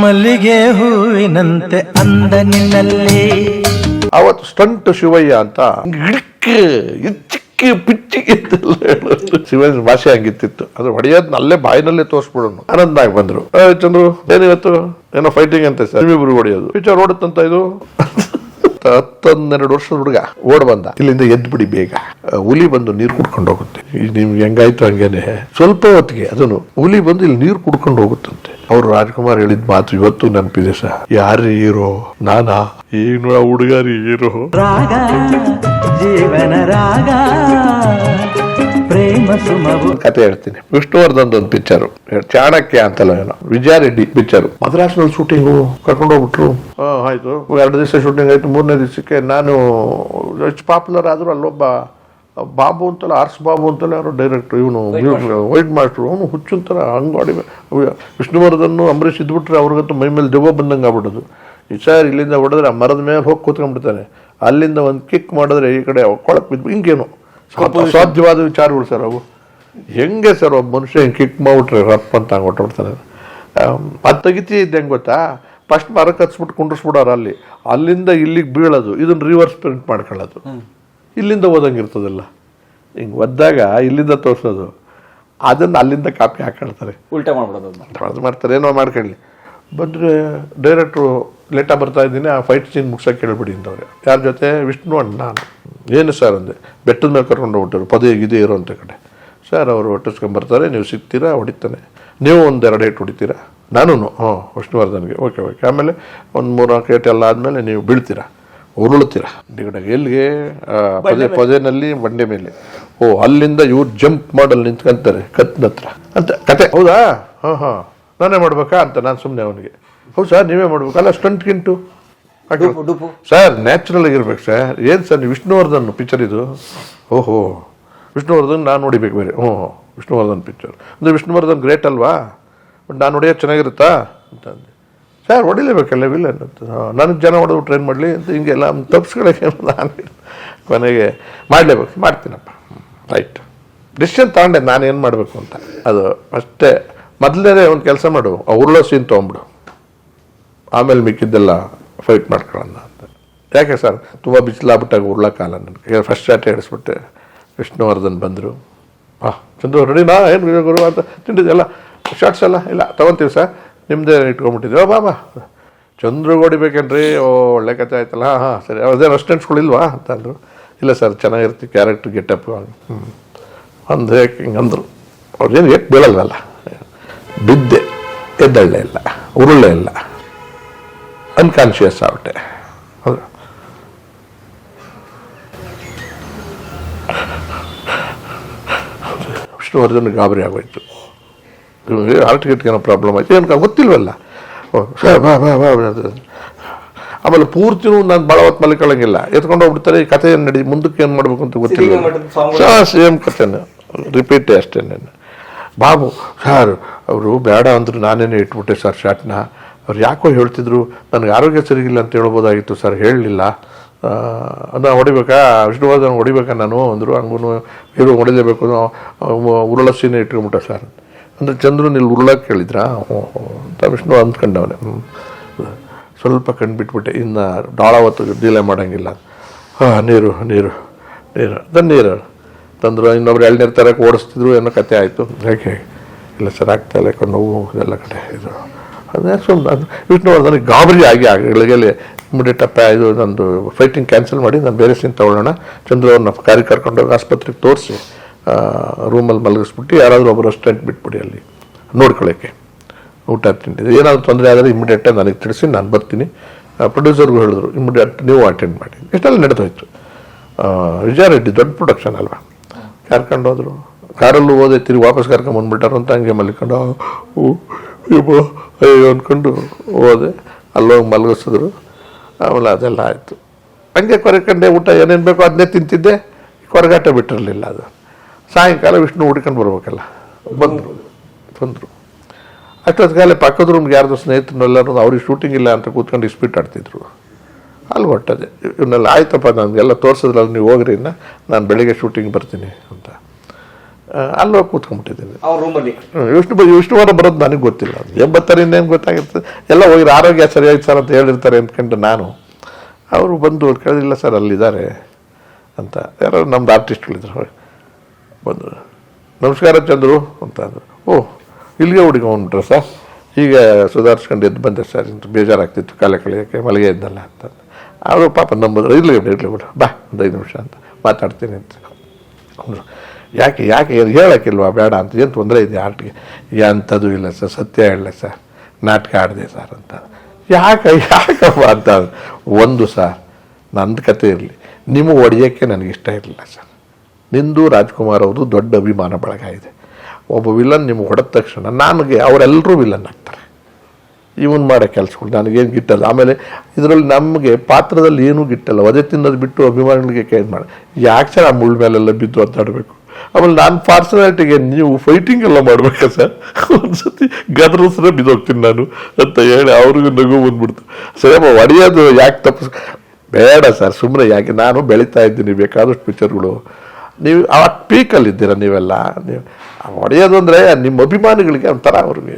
ಮಲ್ಲಿಗೆ ಹೂವಿನಂತೆ ಅಂದ ನಿನ್ನಲ್ಲಿ. ಅವತ್ತು ಸ್ಟಂಟ್ ಶಿವಯ್ಯ ಅಂತ ಇಚ್ಚಿಕ್ಕೆ ಪಿಚ್ಚಿಗೆ ಅಂತೆಲ್ಲ ಭಾಷೆ ಹಂಗಿತ್ತಿತ್ತು. ಅದು ಹೊಡೆಯೋದ್ನ ಅಲ್ಲೇ ಬಾಯಿನಲ್ಲೇ ತೋರಿಸ್ಬಿಡೋನು. ಆನಂದ ಆಗಿ ಬಂದ್ರು. "ಏ, ಚಂದ್ರು ಏನಿವತ್ತು ಏನೋ ಫೈಟಿಂಗ್ ಅಂತ ಸರ್. ನಿಮ್ಮಿಬ್ರು ಹೊಡೆಯೋದು. ಪಿಚರ್ ಓಡುತ್ತಂತ ಇದು? ಹತ್ತೊಂದೆರಡು ವರ್ಷದ ಹುಡುಗ ಓಡ್ ಬಂದ. ಇಲ್ಲಿಂದ ಎದ್ದು ಬಿಡಿ ಬೇಗ. ಹುಲಿ ಬಂದು ನೀರು ಕುಡ್ಕೊಂಡು ಹೋಗುತ್ತೆ. ನಿಮ್ಗೆ ಹೆಂಗಾಯ್ತು ಹಂಗೇನೆ. ಸ್ವಲ್ಪ ಹೊತ್ತಿಗೆ ಅದನ್ನು ಹುಲಿ ಬಂದು ಇಲ್ಲಿ ನೀರು ಕುಡ್ಕೊಂಡು ಹೋಗುತ್ತಂತೆ. ಅವ್ರು ರಾಜ್ಕುಮಾರ್ ಹೇಳಿದ ಮಾತು ಇವತ್ತು ನೆನಪಿದೆ ಸರ್. ಯಾರೇ ಹೀರೋ? ನಾನಾ? ಈಗ ಹುಡುಗರಿ ಹುಡುಗಾರಿ ಹೀರೋ. ರಾಗ ಜೀವನ ರಾಗ ಪ್ರೇಮ ಸುಮವು. ಕತೆ ಹೇಳ್ತೀನಿ. ವಿಷ್ಣುವರ್ಧನ್ ಒಂದು ಪಿಕ್ಚರ್. ಚಾಣಕ್ಯ ಅಂತಲ್ಲ ಏನೋ. ವಿಜಯ ರೆಡ್ಡಿ ಪಿಕ್ಚರ್. ಮದ್ರಾಸ್ನಲ್ಲಿ ಶೂಟಿಂಗ್ ಕರ್ಕೊಂಡು ಹೋಗ್ಬಿಟ್ರು. ಆ, ಆಯ್ತು. ಎರಡು ದಿವಸ ಶೂಟಿಂಗ್ ಆಯ್ತು. ಮೂರನೇ ದಿವಸಕ್ಕೆ ನಾನು ಎಷ್ಟು ಪಾಪ್ಯುಲರ್ ಆದ್ರೂ ಅಲ್ಲೊಬ್ಬ ಬಾಬು ಅಂತಲ್ಲ ಆರ್ಸ್ ಬಾಬು ಅಂತಲ್ಲ ಯಾರೋ ಡೈರೆಕ್ಟ್ರು ಇವನು ವೈಟ್ ಮಾಸ್ಟ್ರು ಅವನು ಹುಚ್ಚಿನ ಥರ ಅಂಗಾಡಿ ವಿಷ್ಣುವರ್ಧನ್ ಅಂಬರೀಷ್ ಇದ್ಬಿಟ್ರೆ ಅವ್ರಿಗಂತೂ ಮೈ ಮೇಲೆ ದೆವ್ವ ಬಂದಂಗೆ ಆಗ್ಬಿಡೋದು. ವಿಚಾರ ಸರ್ ಇಲ್ಲಿಂದ ಹೊಡೆದ್ರೆ ಆ ಮರದ ಮೇಲೆ ಹೋಗಿ ಕೂತ್ಕೊಂಡ್ಬಿಡ್ತಾನೆ. ಅಲ್ಲಿಂದ ಒಂದು ಕಿಕ್ ಮಾಡಿದ್ರೆ ಈ ಕಡೆ ಕೊಳಕ್ ಬಿದ್ದು ಹಿಂಗೇನು? ಸಾಧ್ಯವಾದ ವಿಚಾರಗಳು ಸರ್ ಅವು. ಹೆಂಗೆ ಸರ್ ಒಬ್ಬ ಮನುಷ್ಯ ಹಿಂಗೆ ಕಿಕ್ ಮಾಡ್ಬಿಟ್ರೆ ರಪ್ಪ ಅಂತ ಹಂಗೆ ಹೊಟ್ಟಬಿಡ್ತಾನೆ ಅದು ತೆಗಿತಿ ಇದ್ದೆ ಹೆಂಗೆ ಗೊತ್ತಾ? ಫಸ್ಟ್ ಮರಕ್ಕೆ ಹಚ್ಬಿಟ್ಟು ಕುಂಡ್ರಿಸ್ಬಿಡೋರು ಅಲ್ಲಿ. ಅಲ್ಲಿಂದ ಇಲ್ಲಿಗೆ ಬೀಳೋದು. ಇದನ್ನು ರಿವರ್ಸ್ ಪ್ರಿಂಟ್ ಮಾಡ್ಕೊಳ್ಳೋದು. ಇಲ್ಲಿಂದ ಓದಂಗಿರ್ತದಲ್ಲ ಹಿಂಗೆ ಒದ್ದಾಗ ಇಲ್ಲಿಂದ ತೋರಿಸೋದು. ಅದನ್ನು ಅಲ್ಲಿಂದ ಕಾಪಿ ಹಾಕೊಳ್ತಾರೆ. ಉಲ್ಟಾ ಮಾಡ್ಬಿಡೋದು ಅದು ಮಾಡ್ತಾರೆ. ಏನೋ ಮಾಡ್ಕೊಳ್ಳಿ. ಬಂದರೆ ಡೈರೆಕ್ಟ್ರು ಲೇಟಾಗಿ ಬರ್ತಾ ಇದ್ದೀನಿ ಆ ಫೈಟ್ ಸೀನ್ ಮುಗ್ಸೋಕೆ ಕೇಳ್ಬಿಡಿ ಅಂತವ್ರೆ. ಯಾರ ಜೊತೆ? ವಿಷ್ಣು ಅಣ್ಣ ನಾನು. ಏನು ಸರ್ ಅಂದೆ? ಬೆಟ್ಟದ ಮೇಲೆ ಕರ್ಕೊಂಡು ಹೊಟ್ಟರು ಪದೇ ಇದೇ ಇರೋಂಥ ಕಡೆ. ಸರ್ ಅವರು ಹೊಟ್ಟಿಸ್ಕೊಂಬರ್ತಾರೆ ನೀವು ಸಿಗ್ತೀರಾ? ಹೊಡಿತಾನೆ. ನೀವು ಒಂದು ಎರಡು ಏಟ್ ಹೊಡಿತೀರಾ? ನಾನು ಹ್ಞೂ ವಿಷ್ಣುವರ್ಧನ್ಗೆ. ಓಕೆ ಓಕೆ ಆಮೇಲೆ ಒಂದು ಮೂರು ನಾಲ್ಕು ಏಟ್ ಎಲ್ಲ ಆದಮೇಲೆ ನೀವು ಬೀಳ್ತೀರಾ? ಡಿಗಡಾಗ ಎಲ್ಲಿಗೆ? ಪೊದೆ ಪದೇ ಪದೇನಲ್ಲಿ ಬಂಡೆ ಮೇಲೆ. ಓ ಅಲ್ಲಿಂದ ಇವ್ರು ಜಂಪ್ ಮಾಡಲ್ ನಿಂತ್ಕೊಂತಾರೆ ಕತ್ನ ಹತ್ರ. ಅಂತ ಕತೆ. ಹೌದಾ? ಹಾಂ ಹಾಂ. ನಾನೇ ಮಾಡ್ಬೇಕಾ ಅಂತ ನಾನು ಸುಮ್ಮನೆ ಅವನಿಗೆ. ಹೌದು ಸರ್ ನೀವೇ ಮಾಡ್ಬೇಕಲ್ಲ stunt ಗಿಂಟು. Dupe dupe. Sir natural ಆಗಿರ್ಬೇಕು ಸರ್. ಏನು ಸರ್ ನೀವು ವಿಷ್ಣುವರ್ಧನ್ ಪಿಕ್ಚರ್ ಇದು? ಓಹೋ. ವಿಷ್ಣುವರ್ಧನ್ ನಾನು ನೋಡಿಬೇಕು ಬೇರೆ. ಹ್ಞೂ ವಿಷ್ಣುವರ್ಧನ್ ಪಿಕ್ಚರ್. ಅಂದರೆ ವಿಷ್ಣುವರ್ಧನ್ ಗ್ರೇಟ್ ಅಲ್ವಾ? ಬಟ್ ನಾನು ನೋಡಿಯೋ ಚೆನ್ನಾಗಿರುತ್ತಾ? ಅಂತ ಅಂದೆ. ಸರ್ ಹೊಡಿಲೇಬೇಕಲ್ಲ ವಿಲನ್ ನನಗೆ ಜನ ಹೊಡೆದು ಟ್ರೈನ್ ಮಾಡಲಿ ಅಂತ ಹಿಂಗೆಲ್ಲ ತಪ್ಪಿಸ್ಕೊಳ್ಳೋಕೆ ನಾನು ಕೊನೆಗೆ ಮಾಡಲೇಬೇಕು, ಮಾಡ್ತೀನಪ್ಪ. ರೈಟ್ ಡಿಸಿಷನ್ ತಗೊಂಡೆ, ನಾನು ಏನು ಮಾಡಬೇಕು ಅಂತ. ಅದು ಅಷ್ಟೇ. ಮೊದಲನೇ ಒಂದು ಕೆಲಸ ಮಾಡು ಉರುಳೋ ಸೀನ್ ತೊಗೊಂಬಿಡು ಆಮೇಲೆ ಮಿಕ್ಕಿದ್ದೆಲ್ಲ ಫೈಟ್ ಮಾಡ್ಕೊಳ್ಳೋಣ ಅಂತ. ಯಾಕೆ ಸರ್? ತುಂಬ ಬಿಸಿಲಾಗ್ಬಿಟ್ಟಾಗ ಕಾಲ ನನಗೆ. ಫಸ್ಟ್ ಶಾಟ್ ಹೇಳಿಸ್ಬಿಟ್ಟೆ ವಿಷ್ಣುವರ್ಧನ್ ಬಂದರು. ಹಾಂ ಚಂದ್ರು ರೆಡಿನಾ ಏನು ಗುರು ಅಂತ ತಿಂಡಿದ್ದೆಲ್ಲ ಶಾರ್ಟ್ಸ್ ಎಲ್ಲ? ಇಲ್ಲ, ತೊಗೊತೀವಿ ಸರ್. ನಿಮ್ಮದೇ ಇಟ್ಕೊಂಡ್ಬಿಟ್ಟಿದ್ವಿ ಓ ಬಾಬಾ ಚಂದ್ರು ಹೊಡಿಬೇಕೇನ್ರಿ ಓ, ಒಳ್ಳೆ ಕಥೆ ಆಯ್ತಲ್ಲ. ಹಾಂ ಹಾಂ, ಸರಿ. ಅದೇನು ಅಸ್ಟೆಂಟ್ಸ್ಗಳಿಲ್ವಾ ಅಂತ ಅಂದರು. ಇಲ್ಲ ಸರ್ ಚೆನ್ನಾಗಿರ್ತೀವಿ ಕ್ಯಾರೆಕ್ಟ್ರ್ ಗೆಟಪ್ ಹ್ಞೂ ಅಂದು ಯಾಕೆ ಹಿಂಗೆ ಅಂದರು. ಅವ್ರೇನು ಏಕೆ ಬೀಳಲ್ವಲ್ಲ. ಬಿದ್ದೆ, ಎದ್ದಳ್ಳೆ ಇಲ್ಲ ಉರುಳೆ ಇಲ್ಲ. ಅನ್ಕಾನ್ಶಿಯಸ್ ಆಗ್ಬಿಟ್ಟೆ ಹೌದು. ವಿಷ್ಣುವರ್ಧನ್ ಗಾಬರಿ ಆಗೋಯ್ತು. ಇವ್ನಿಗೆ ಹಾರ್ಟ್ ಗಿಟ್ ಏನೋ ಪ್ರಾಬ್ಲಮ್ ಆಯ್ತು. ಏನು ಗೊತ್ತಿಲ್ವಲ್ಲ? ಓ ಬಾ ಬಾ ಬಾ ಬಾ ಆಮೇಲೆ ಪೂರ್ತಿನೂ ನಾನು ಭಾಳ ಹೊತ್ತು ಮಲ್ಕೊಳ್ಳಂಗಿಲ್ಲ. ಎತ್ಕೊಂಡು ಹೋಗ್ಬಿಡ್ತಾರೆ ಈ ಕಥೆ ಏನು ನಡಿ ಮುಂದಕ್ಕೆ ಏನು ಮಾಡಬೇಕು ಅಂತ ಗೊತ್ತಿಲ್ಲ. ಸೇಮ್ ಕಥೆನ. ರಿಪೀಟೇ ಅಷ್ಟೇ ಬಾಬು ಸರ್ ಅವರು ಬೇಡ ಅಂದರು ನಾನೇನೇ ಇಟ್ಬಿಟ್ಟೆ ಸರ್ ಶಾಟ್ನ ಅವ್ರು ಯಾಕೋ ಹೇಳ್ತಿದ್ರು ನನಗೆ ಆರೋಗ್ಯ ಸರಿಗಿಲ್ಲ ಅಂತ ಹೇಳ್ಬೋದಾಗಿತ್ತು ಸರ್ ಹೇಳಲಿಲ್ಲ. ನಾನು ಹೊಡಿಬೇಕಾ? ವಿಷ್ಣುವರ್ಧನ್ ಹೊಡಿಬೇಕಾ ನಾನು ಅಂದರು. ಹಂಗೂ ಇವರು ಹೊಡಿಲೇಬೇಕು ಉರುಳಸಿನೇ ಸೀನೆ ಇಟ್ಕೊಂಬಿಟ್ಟ ಸರ್ ಅಂದರೆ ಚಂದ್ರು ಇಲ್ಲಿ ಉರುಳಕ್ಕೆ ಕೇಳಿದ್ರಾ ಅಂತ ವಿಷ್ಣು ಅಂದ್ಕೊಂಡವನೆ. ಸ್ವಲ್ಪ ಕಂಡುಬಿಟ್ಬಿಟ್ಟೆ ಇನ್ನು ಡಾಳ ಹೊತ್ತು ಡೀಲೆ ಮಾಡೋಂಗಿಲ್ಲ. ಹಾಂ, ನೀರು ನೀರು ನೀರು. ಅದನ್ನು ನೀರು. ತಂದರು, ಇನ್ನೊಬ್ರು ಎಳ್ನೀರು ತರಕ್ಕೆ ಓಡಿಸ್ತಿದ್ರು ಏನೋ ಕತೆ ಆಯಿತು. ಯಾಕೆ ಇಲ್ಲ ಸರ್ ಆಗ್ತಾ ಇಲ್ಲ. ಯಾಕೋ ನೋವು ಎಲ್ಲ ಕಡೆ ಇದು, ಅದೇ ಸುಮ್ಮನೆ ಅದು ವಿಷ್ಣುವರ್ಧನಿಗೆ ಗಾಬರಿ ಆಗಿ ಆಗಳಿಗೆ ಇಮಿಡಿಯೇಟ್ ಅಪ್ಪ ಇದು ನಂದು ಫೈಟಿಂಗ್ ಕ್ಯಾನ್ಸಲ್ ಮಾಡಿ, ನಾನು ಬೇರೆ ಸೀನ್ ತೊಗೊಳ್ಳೋಣ. ಚಂದ್ರ ಅವ್ರನ್ನ ಕಾರಿ ಕರ್ಕೊಂಡೋಗಿ ಆಸ್ಪತ್ರೆಗೆ ತೋರಿಸಿ. ರೂಮಲ್ಲಿ ಮಲಗಿಸ್ಬಿಟ್ಟು ಯಾರಾದರೂ ಒಬ್ಬರು ಅಸ್ಟೆಂಟ್ ಬಿಟ್ಬಿಡಿ ಅಲ್ಲಿ. ನೋಡ್ಕೊಳ್ಳೋಕ್ಕೆ. ಊಟ ತಿಂಡಿ ಏನಾದರೂ ತೊಂದರೆ ಆದರೆ ಇಮಿಡಿಯೇಟಾಗಿ ನನಗೆ ತಿಳಿಸಿ, ನಾನು ಬರ್ತೀನಿ. ಪ್ರೊಡ್ಯೂಸರ್ಗೂ ಹೇಳಿದ್ರು ಇಮಿಡಿಯೇಟ್ ನೀವು ಅಟೆಂಡ್ ಮಾಡಿ. ಇಷ್ಟೆಲ್ಲ ನಡೆದೋಯ್ತು. ವಿಜಯ ರೆಡ್ಡಿ ದೊಡ್ಡ ಪ್ರೊಡಕ್ಷನ್ ಅಲ್ವಾ? ಕರ್ಕೊಂಡು ಕಾರಲ್ಲೂ ಹೋದೆ, ತಿರುಗಿ ವಾಪಸ್ ಕರ್ಕೊಂಬಂದ್ಬಿಟ್ಟಾರು ಅಂತ ಹಂಗೆ ಮಲ್ಕೊಂಡು ಅಯ್ಯೋ ಅಂದ್ಕೊಂಡು ಹೋದೆ. ಅಲ್ಲೋಗಿ ಮಲಗಿಸಿದ್ರು. ಆಮೇಲೆ ಅದೆಲ್ಲ ಆಯಿತು. ಹಂಗೆ ಕೊರಕಂಡೆ ಊಟ ಏನೇನು ಬೇಕೋ ಅದನ್ನೇ ತಿಂತಿದ್ದೆ. ಕೊರಗಾಟ ಬಿಟ್ಟಿರಲಿಲ್ಲ ಅದು. ಸಾಯಂಕಾಲ ವಿಷ್ಣು ಹುಡ್ಕೊಂಡು ಬರ್ಬೇಕಲ್ಲ. ಬಂದರು ಬಂದರು. ಅಷ್ಟೊತ್ತಿಗಾಲೆ ಪಕ್ಕದ ರೂಮ್ಗೆ ಯಾರ್ದು ಸ್ನೇಹಿತರನ್ನೆಲ್ಲರೂ ಅವ್ರಿಗೆ ಶೂಟಿಂಗ್ ಇಲ್ಲ ಅಂತ ಕೂತ್ಕೊಂಡು ಇಸ್ಪಿಟ್ ಆಡ್ತಿದ್ರು. ಅಲ್ಲಿ ಹೊಟ್ಟದೆ. ಇವನ್ನೆಲ್ಲ ಆಯ್ತಪ್ಪ ನನಗೆಲ್ಲ ತೋರಿಸಿದ್ರಲ್ಲ ನೀವು ಹೋಗ್ರಿ ಇನ್ನು ನಾನು ಬೆಳಿಗ್ಗೆ ಶೂಟಿಂಗ್ ಬರ್ತೀನಿ ಅಂತ. ಅಲ್ಲೋಗಿ ಕೂತ್ಕೊಂಡ್ಬಿಟ್ಟಿದ್ದೀನಿ. ವಿಷ್ಣು ವಿಷ್ಣುವಾರ ಬರೋದು ನನಗೆ ಗೊತ್ತಿಲ್ಲ. ಎಂಬತ್ತರಿಂದ ಏನು ಗೊತ್ತಾಗಿರ್ತದೆ? ಎಲ್ಲ ಹೋಗಿರ ಆರೋಗ್ಯ ಸರಿಯಾಗಿ ಸರ್ ಅಂತ ಹೇಳಿರ್ತಾರೆ ಅಂದ್ಕೊಂಡು ನಾನು. ಅವರು ಬಂದು ಕೇಳಿದಿಲ್ಲ ಸರ್ ಅಲ್ಲಿದ್ದಾರೆ ಅಂತ. ಯಾರೋ ನಮ್ದು ಆರ್ಟಿಸ್ಟ್ಗಳಿದ್ರು ಬಂದು ನಮಸ್ಕಾರ ಚಂದ್ರು ಅಂತ ಅಂದರು. ಓ, ಇಲ್ಲಿಗೆ ಹುಡುಕೊಂಡ್ಬಿಟ್ರೆ ಸರ್? ಈಗ ಸುಧಾರಿಸ್ಕೊಂಡು ಎದ್ದು ಬಂದೆ ಸರ್, ಇಂಥ ಬೇಜಾರಾಗ್ತಿತ್ತು ಕಾಲ ಕಳೆಯೋಕ್ಕೆ, ಮಲಗೆ ಇದ್ದಲ್ಲ ಅಂತ. ಅವರು ಪಾಪ ನಂಬಿದ್ರು ಇಲ್ಲಿಗೆ ಬಿಡು, ಇರಲಿ ಬಿಡು, ಬಾ, ಒಂದು ಐದು ನಿಮಿಷ ಅಂತ ಮಾತಾಡ್ತೀನಿ ಅಂತ. ಅಂದರು ಯಾಕೆ ಯಾಕೆ, ಏನು ಹೇಳೋಕ್ಕಿಲ್ವಾ, ಬೇಡ ಅಂತ, ಏನು ತೊಂದರೆ ಇದೆ ಆರ್ಟ್ಗೆ? ಎಂಥದ್ದು ಇಲ್ಲ ಸರ್, ಸತ್ಯ ಹೇಳಲ್ಲ ಸರ್, ನಾಟಕ ಆಡಿದೆ ಸರ್ ಅಂತ. ಯಾಕೆ, ಯಾಕಪ್ಪ ಅಂತ ಒಂದು ಸರ್, ನಂದು ಕತೆ ಇರಲಿ, ನಿಮಗೆ ಹೊಡೆಯೋಕ್ಕೆ ನನಗಿಷ್ಟ ಇರಲಿಲ್ಲ ಸರ್. ನಿಂದು ರಾಜ್ಕುಮಾರ್ ಅವರು ದೊಡ್ಡ ಅಭಿಮಾನ ಬಳಗ ಇದೆ. ಒಬ್ಬ ವಿಲನ್ ನಿಮಗೆ ಹೊಡೆದ ತಕ್ಷಣ ನನಗೆ ಅವರೆಲ್ಲರೂ ವಿಲನ್ ಆಗ್ತಾರೆ. ಇವನ್ ಮಾಡೋ ಕೆಲಸಗಳು ನನಗೇನು ಗಿಟ್ಟಲ್ಲ. ಆಮೇಲೆ ಇದರಲ್ಲಿ ನಮಗೆ ಪಾತ್ರದಲ್ಲಿ ಏನೂ ಗಿಟ್ಟಲ್ಲ. ಒದೆ ತಿನ್ನೋದು ಬಿಟ್ಟು ಅಭಿಮಾನಿಗಳಿಗೆ ಕೈ ಮಾಡಿ. ಯಾಕೆ ಸರ್ ಆ ಮುಳ್ಳ ಮೇಲೆಲ್ಲ ಬಿದ್ದು ಅಂತಾಡಬೇಕು ಆಮೇಲೆ ನಾನು ಪಾರ್ಸನಾಲಿಟಿಗೆ ನೀವು ಫೈಟಿಂಗ್ ಎಲ್ಲ ಮಾಡಬೇಕಾ ಸರ್? ಒಂದ್ಸತಿ ಗದ್ರಸ್ರೆ ಬಿದ್ದೋಗ್ತೀನಿ ನಾನು ಅಂತ ಹೇಳಿ ಅವ್ರಿಗೂ ನಗು ಬಂದ್ಬಿಡ್ತು. ಸರಿಯಪ್ಪ ಒಡೆಯೋದು ಯಾಕೆ ತಪ್ಪಿಸ್ ಬೇಡ ಸರ್ ಸುಮ್ಮನೆ ಯಾಕೆ? ನಾನು ಬೆಳೀತಾ ಇದ್ದೀನಿ. ಬೇಕಾದಷ್ಟು ಪಿಕ್ಚರ್ಗಳು ನೀವು ಆ ಪೀಕಲ್ಲಿದ್ದೀರ ನೀವೆಲ್ಲ? ನೀವು ಹೊಡೆಯೋದು ಅಂದರೆ ನಿಮ್ಮ ಅಭಿಮಾನಿಗಳಿಗೆ ಒಂಥರ ಅವ್ರಿಗೆ.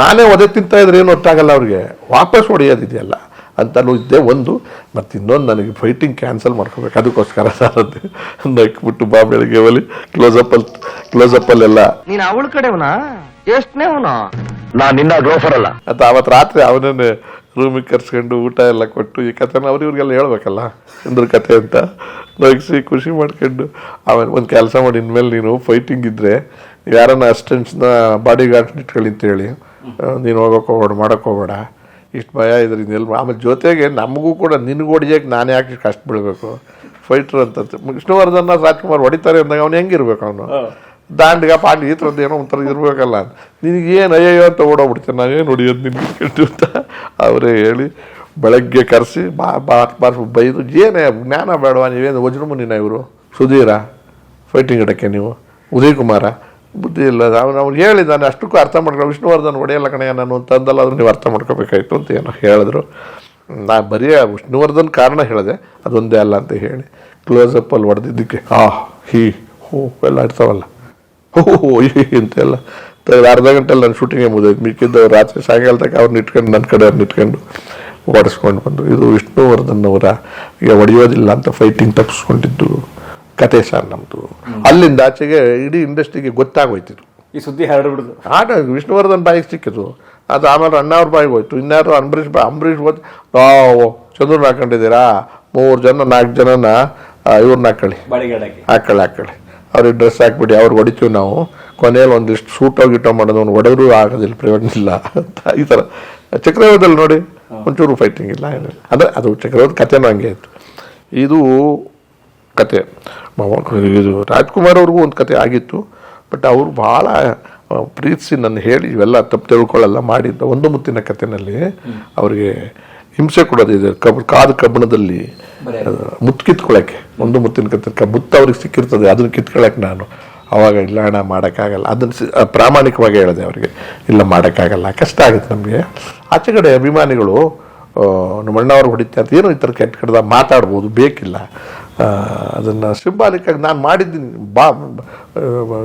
ನಾನೇ ಒದೆ ತಿಂತಾ ಇದ್ರೆ ಏನು ಒಟ್ಟಾಗಲ್ಲ ಅವ್ರಿಗೆ. ವಾಪಸ್ ಹೊಡೆಯೋದಿದೆಯಲ್ಲ ಅಂತಲೂ ಇದ್ದೇ ಒಂದು. ಮತ್ತು ಇನ್ನೊಂದು ನನಗೆ ಫೈಟಿಂಗ್ ಕ್ಯಾನ್ಸಲ್ ಮಾಡ್ಕೋಬೇಕು. ಅದಕ್ಕೋಸ್ಕರ ಸರ್ ಅದು ನಕ್ಬಿಟ್ಟು ಬಾ ಬೆಳಿಗ್ಗೆ ಒಲಿ ಕ್ಲೋಸಪ್ಪಲ್ಲಿ ಕ್ಲೋಸಪ್ಪಲ್ಲೆಲ್ಲ ನೀನು ಅವಳ ಕಡೆವನಾ? ಎಷ್ಟನೇ ಅವನು? ನಾನ್ ನಿನ್ನ ಗೋಫರ್ ಅಲ್ಲ. ಅಂತ ಅವತ್ತು ರಾತ್ರಿ ಅವನನ್ನೇ ರೂಮಿಗೆ ಕರ್ಸ್ಕೊಂಡು ಊಟ ಎಲ್ಲ ಕೊಟ್ಟು ಈ ಕಥೆನ ಅವ್ರು ಇವ್ರಿಗೆಲ್ಲ ಹೇಳ್ಬೇಕಲ್ಲ ಇಂದ್ರ ಕತೆ ಅಂತ. ನಗಿಸಿ ಖುಷಿ ಮಾಡ್ಕೊಂಡು ಅವನ್ ಒಂದು ಕೆಲಸ ಮಾಡಿ ಇನ್ಮೇಲೆ ನೀನು ಫೈಟಿಂಗ್ ಇದ್ರೆ ಯಾರನ್ನ ಅಸಿಸ್ಟೆಂಟ್ಸ್ನ ಬಾಡಿ ಗಾರ್ಡ್ ಇಟ್ಕೊಳ್ಳಿ ಅಂತೇಳಿ ನೀನು ಹೋಗೋಕೆ ಹೋಗ್ಬೇಡ ಮಾಡೋಕೆ ಹೋಗ್ಬೇಡ. ಇಷ್ಟು ಭಯ ಇದ್ರೆ ಎಲ್ಲಿ ಆಮೇಲೆ ಜೊತೆಗೆ ನಮಗೂ ಕೂಡ ನಿನಗೆ ಹೊಡಿಯೋಕೆ ನಾನು ಯಾಕೆ ಕಷ್ಟ ಬೀಳಬೇಕು ಫೈಟ್ರ್ ಅಂತ ವಿಷ್ಣುವರ್ಧನ್ ರಾಜ್ಕುಮಾರ್ ಹೊಡಿತಾರೆ ಅಂದಾಗ ಅವ್ನು ಹೆಂಗಿರ್ಬೇಕು ಅವನು? ದಾಂಡಿಗ ಪಾಂಡಿ ಈ ಥರದ್ದು ಏನೋ ಒಂಥರ ಇರಬೇಕಲ್ಲ ನಿನಗೇನು ಅಯ್ಯಯ್ಯೋ ಅಂತ ಓಡೋಗ್ಬಿಡ್ತೇನೆ, ನಾನೇನು ಹೊಡಿಯೋದು ನಿನಗೆ ಅಂತ ಅವರೇ ಹೇಳಿ ಬೆಳಗ್ಗೆ ಕರೆಸಿ, ಬಾ ಬಾ ಬಾರ್ ಬೈದು ಏನೇ ಜ್ಞಾನ ಬೇಡವಾ, ನೀವೇನು ವಜ್ರಮುನಿನ ಇವರು? ಸುಧೀರ ಫೈಟಿಂಗ್ ಇಡಕ್ಕೆ ನೀವು? ಉದಯ್ ಕುಮಾರ ಬುದ್ಧಿ ಇಲ್ಲ ಅವನು ಅವ್ನು ಹೇಳಿದ್ದಾನೆ, ಅಷ್ಟಕ್ಕೂ ಅರ್ಥ ಮಾಡ್ಕೊಂಡು ವಿಷ್ಣುವರ್ಧನ್ ಹೊಡೆಯಲ್ಲ ಕಣೆಯ ನಾನು ಅಂತಂದಲ್ಲ ಅದನ್ನು ನೀವು ಅರ್ಥ ಮಾಡ್ಕೋಬೇಕಾಯ್ತು ಅಂತ ಏನೋ ಹೇಳಿದ್ರು. ನಾ ಬರೀ ವಿಷ್ಣುವರ್ಧನ್ ಕಾರಣ ಹೇಳಿದೆ, ಅದೊಂದೇ ಅಲ್ಲ ಅಂತ ಹೇಳಿ ಕ್ಲೋಸಪ್ಪಲ್ಲಿ ಹೊಡೆದಿದ್ದಕ್ಕೆ, ಆ, ಹೀ, ಹೂ, ಎಲ್ಲ ಇರ್ತಾವಲ್ಲ. ಹೋ ಹೋ ಹೀ ಅಂತೆಲ್ಲ ಅರ್ಧ ಗಂಟೆಲಿ ನನ್ನ ಶೂಟಿಂಗೇ ಮುಗಿದೋಯ್ತು ಮಿಕ್ಕಿದ್ದು ರಾತ್ರಿ ಸಾಯಂಕಾಲ ತನಕ ಅವ್ರನ್ನ ಇಟ್ಕೊಂಡು ನನ್ನ ಕಡೆ ಅವ್ರನ್ನ ಇಟ್ಕೊಂಡು ಓಡಿಸ್ಕೊಂಡು ಬಂದು. ಇದು ವಿಷ್ಣುವರ್ಧನ್ ಅವರ ಈಗ ಹೊಡೆಯೋದಿಲ್ಲ ಅಂತ ಫೈಟಿಂಗ್ ತಪ್ಪಿಸ್ಕೊಂಡಿದ್ದು ಕತೆ ಸರ್ ನಮ್ಮದು ಅಲ್ಲಿಂದ ಆಚೆಗೆ ಇಡೀ ಇಂಡಸ್ಟ್ರಿಗೆ ಗೊತ್ತಾಗೋಯ್ತಿದ್ರು ಈ ಸುದ್ದಿ ಹರಡ್ಬಿಡುದು ಆಗ ವಿಷ್ಣುವರ್ಧನ್ ಬಾಯಿಗೆ ಸಿಕ್ಕಿತು ಅದು ಆಮೇಲೆ ಅಣ್ಣವ್ರ ಬಾಯಿಗೆ ಹೋಯ್ತು. ಇನ್ಯಾರು ಅಂಬರೀಷ್ ಬಾ ಅಂಬರೀಷ್ ಹೋದ್ ನಾವು ಚಂದ್ರನ ಹಾಕೊಂಡಿದ್ದೀರಾ? ಮೂರು ಜನ ನಾಲ್ಕು ಜನನ ಇವ್ರನ್ನ ಹಾಕೊಳ್ಳಿ. ಹಾಕೊಳ್ಳಿ ಹಾಕೊಳ್ಳಿ. ಅವ್ರಿಗೆ ಡ್ರೆಸ್ ಹಾಕ್ಬಿಟ್ಟು ಅವ್ರಿಗೆ ಹೊಡಿತೀವಿ ನಾವು. ಕೊನೆಯಲ್ಲಿ ಒಂದಿಷ್ಟು ಸೂಟೋ ಗಿಟೋ ಮಾಡೋದು ಒಂದು ಹೊಡೆದ್ರು ಆಗೋದಿಲ್ಲ ಪ್ರಯೋಜನ ಇಲ್ಲ ಅಂತ ಈ ಥರ ಚಕ್ರವ್ಯೂಹದಲ್ಲಿ ನೋಡಿ ಒಂಚೂರು ಫೈಟಿಂಗ್ ಇಲ್ಲ ಏನಿಲ್ಲ. ಅಂದರೆ ಅದು ಚಕ್ರವ್ಯೂಹದ ಕಥೆನೂ ಹಂಗೆ ಇತ್ತು. ಇದು ಕತೆ. ಇದು ರಾಜ್ಕುಮಾರ್ ಅವ್ರಿಗೂ ಒಂದು ಕತೆ ಆಗಿತ್ತು. ಬಟ್ ಅವರು ಭಾಳ ಪ್ರೀತಿಸಿ ನನ್ನ ಹೇಳಿ ಇವೆಲ್ಲ ತಪ್ಪು ತಿಳ್ಕೊಳ್ಳೆಲ್ಲ ಮಾಡಿದ್ದ ಒಂದು ಮುತ್ತಿನ ಕಥೆನಲ್ಲಿ ಅವರಿಗೆ ಹಿಂಸೆ ಕೊಡೋದಿದೆ ಕಬ್ ಕಾದು ಕಬ್ಬಣದಲ್ಲಿ. ಮುತ್ತು ಕಿತ್ಕೊಳಕ್ಕೆ. ಒಂದು ಮುತ್ತಿನ ಕತ್ತೆ ಮುತ್ತು ಅವ್ರಿಗೆ ಸಿಕ್ಕಿರ್ತದೆ. ಅದನ್ನ ಕಿತ್ಕೊಳಕ್ಕೆ ನಾನು ಅವಾಗ ಇಲ್ಲ ಅಣ್ಣ ಮಾಡೋಕ್ಕಾಗಲ್ಲ. ಅದನ್ನು ಸಿ- ಪ್ರಾಮಾಣಿಕವಾಗಿ ಹೇಳಿದೆ ಅವರಿಗೆ. ಇಲ್ಲ ಮಾಡೋಕ್ಕಾಗಲ್ಲ. ಕಷ್ಟ ಆಗುತ್ತೆ ನಮಗೆ. ಆಚೆ ಕಡೆ ಅಭಿಮಾನಿಗಳು ನಮ್ಮ ಅಣ್ಣವ್ರು ಹೊಡಿತಾ ಅಂತ ಏನೋ ಈ ಥರ ಕೆಟ್ಟ ಕಡ್ದಾಗ ಮಾತಾಡ್ಬೋದು ಬೇಕಿಲ್ಲ. ಅದನ್ನು ಸಿಂಬಾಲಿಕಾಗಿ ನಾನು ಮಾಡಿದ್ದೀನಿ. ಬಾ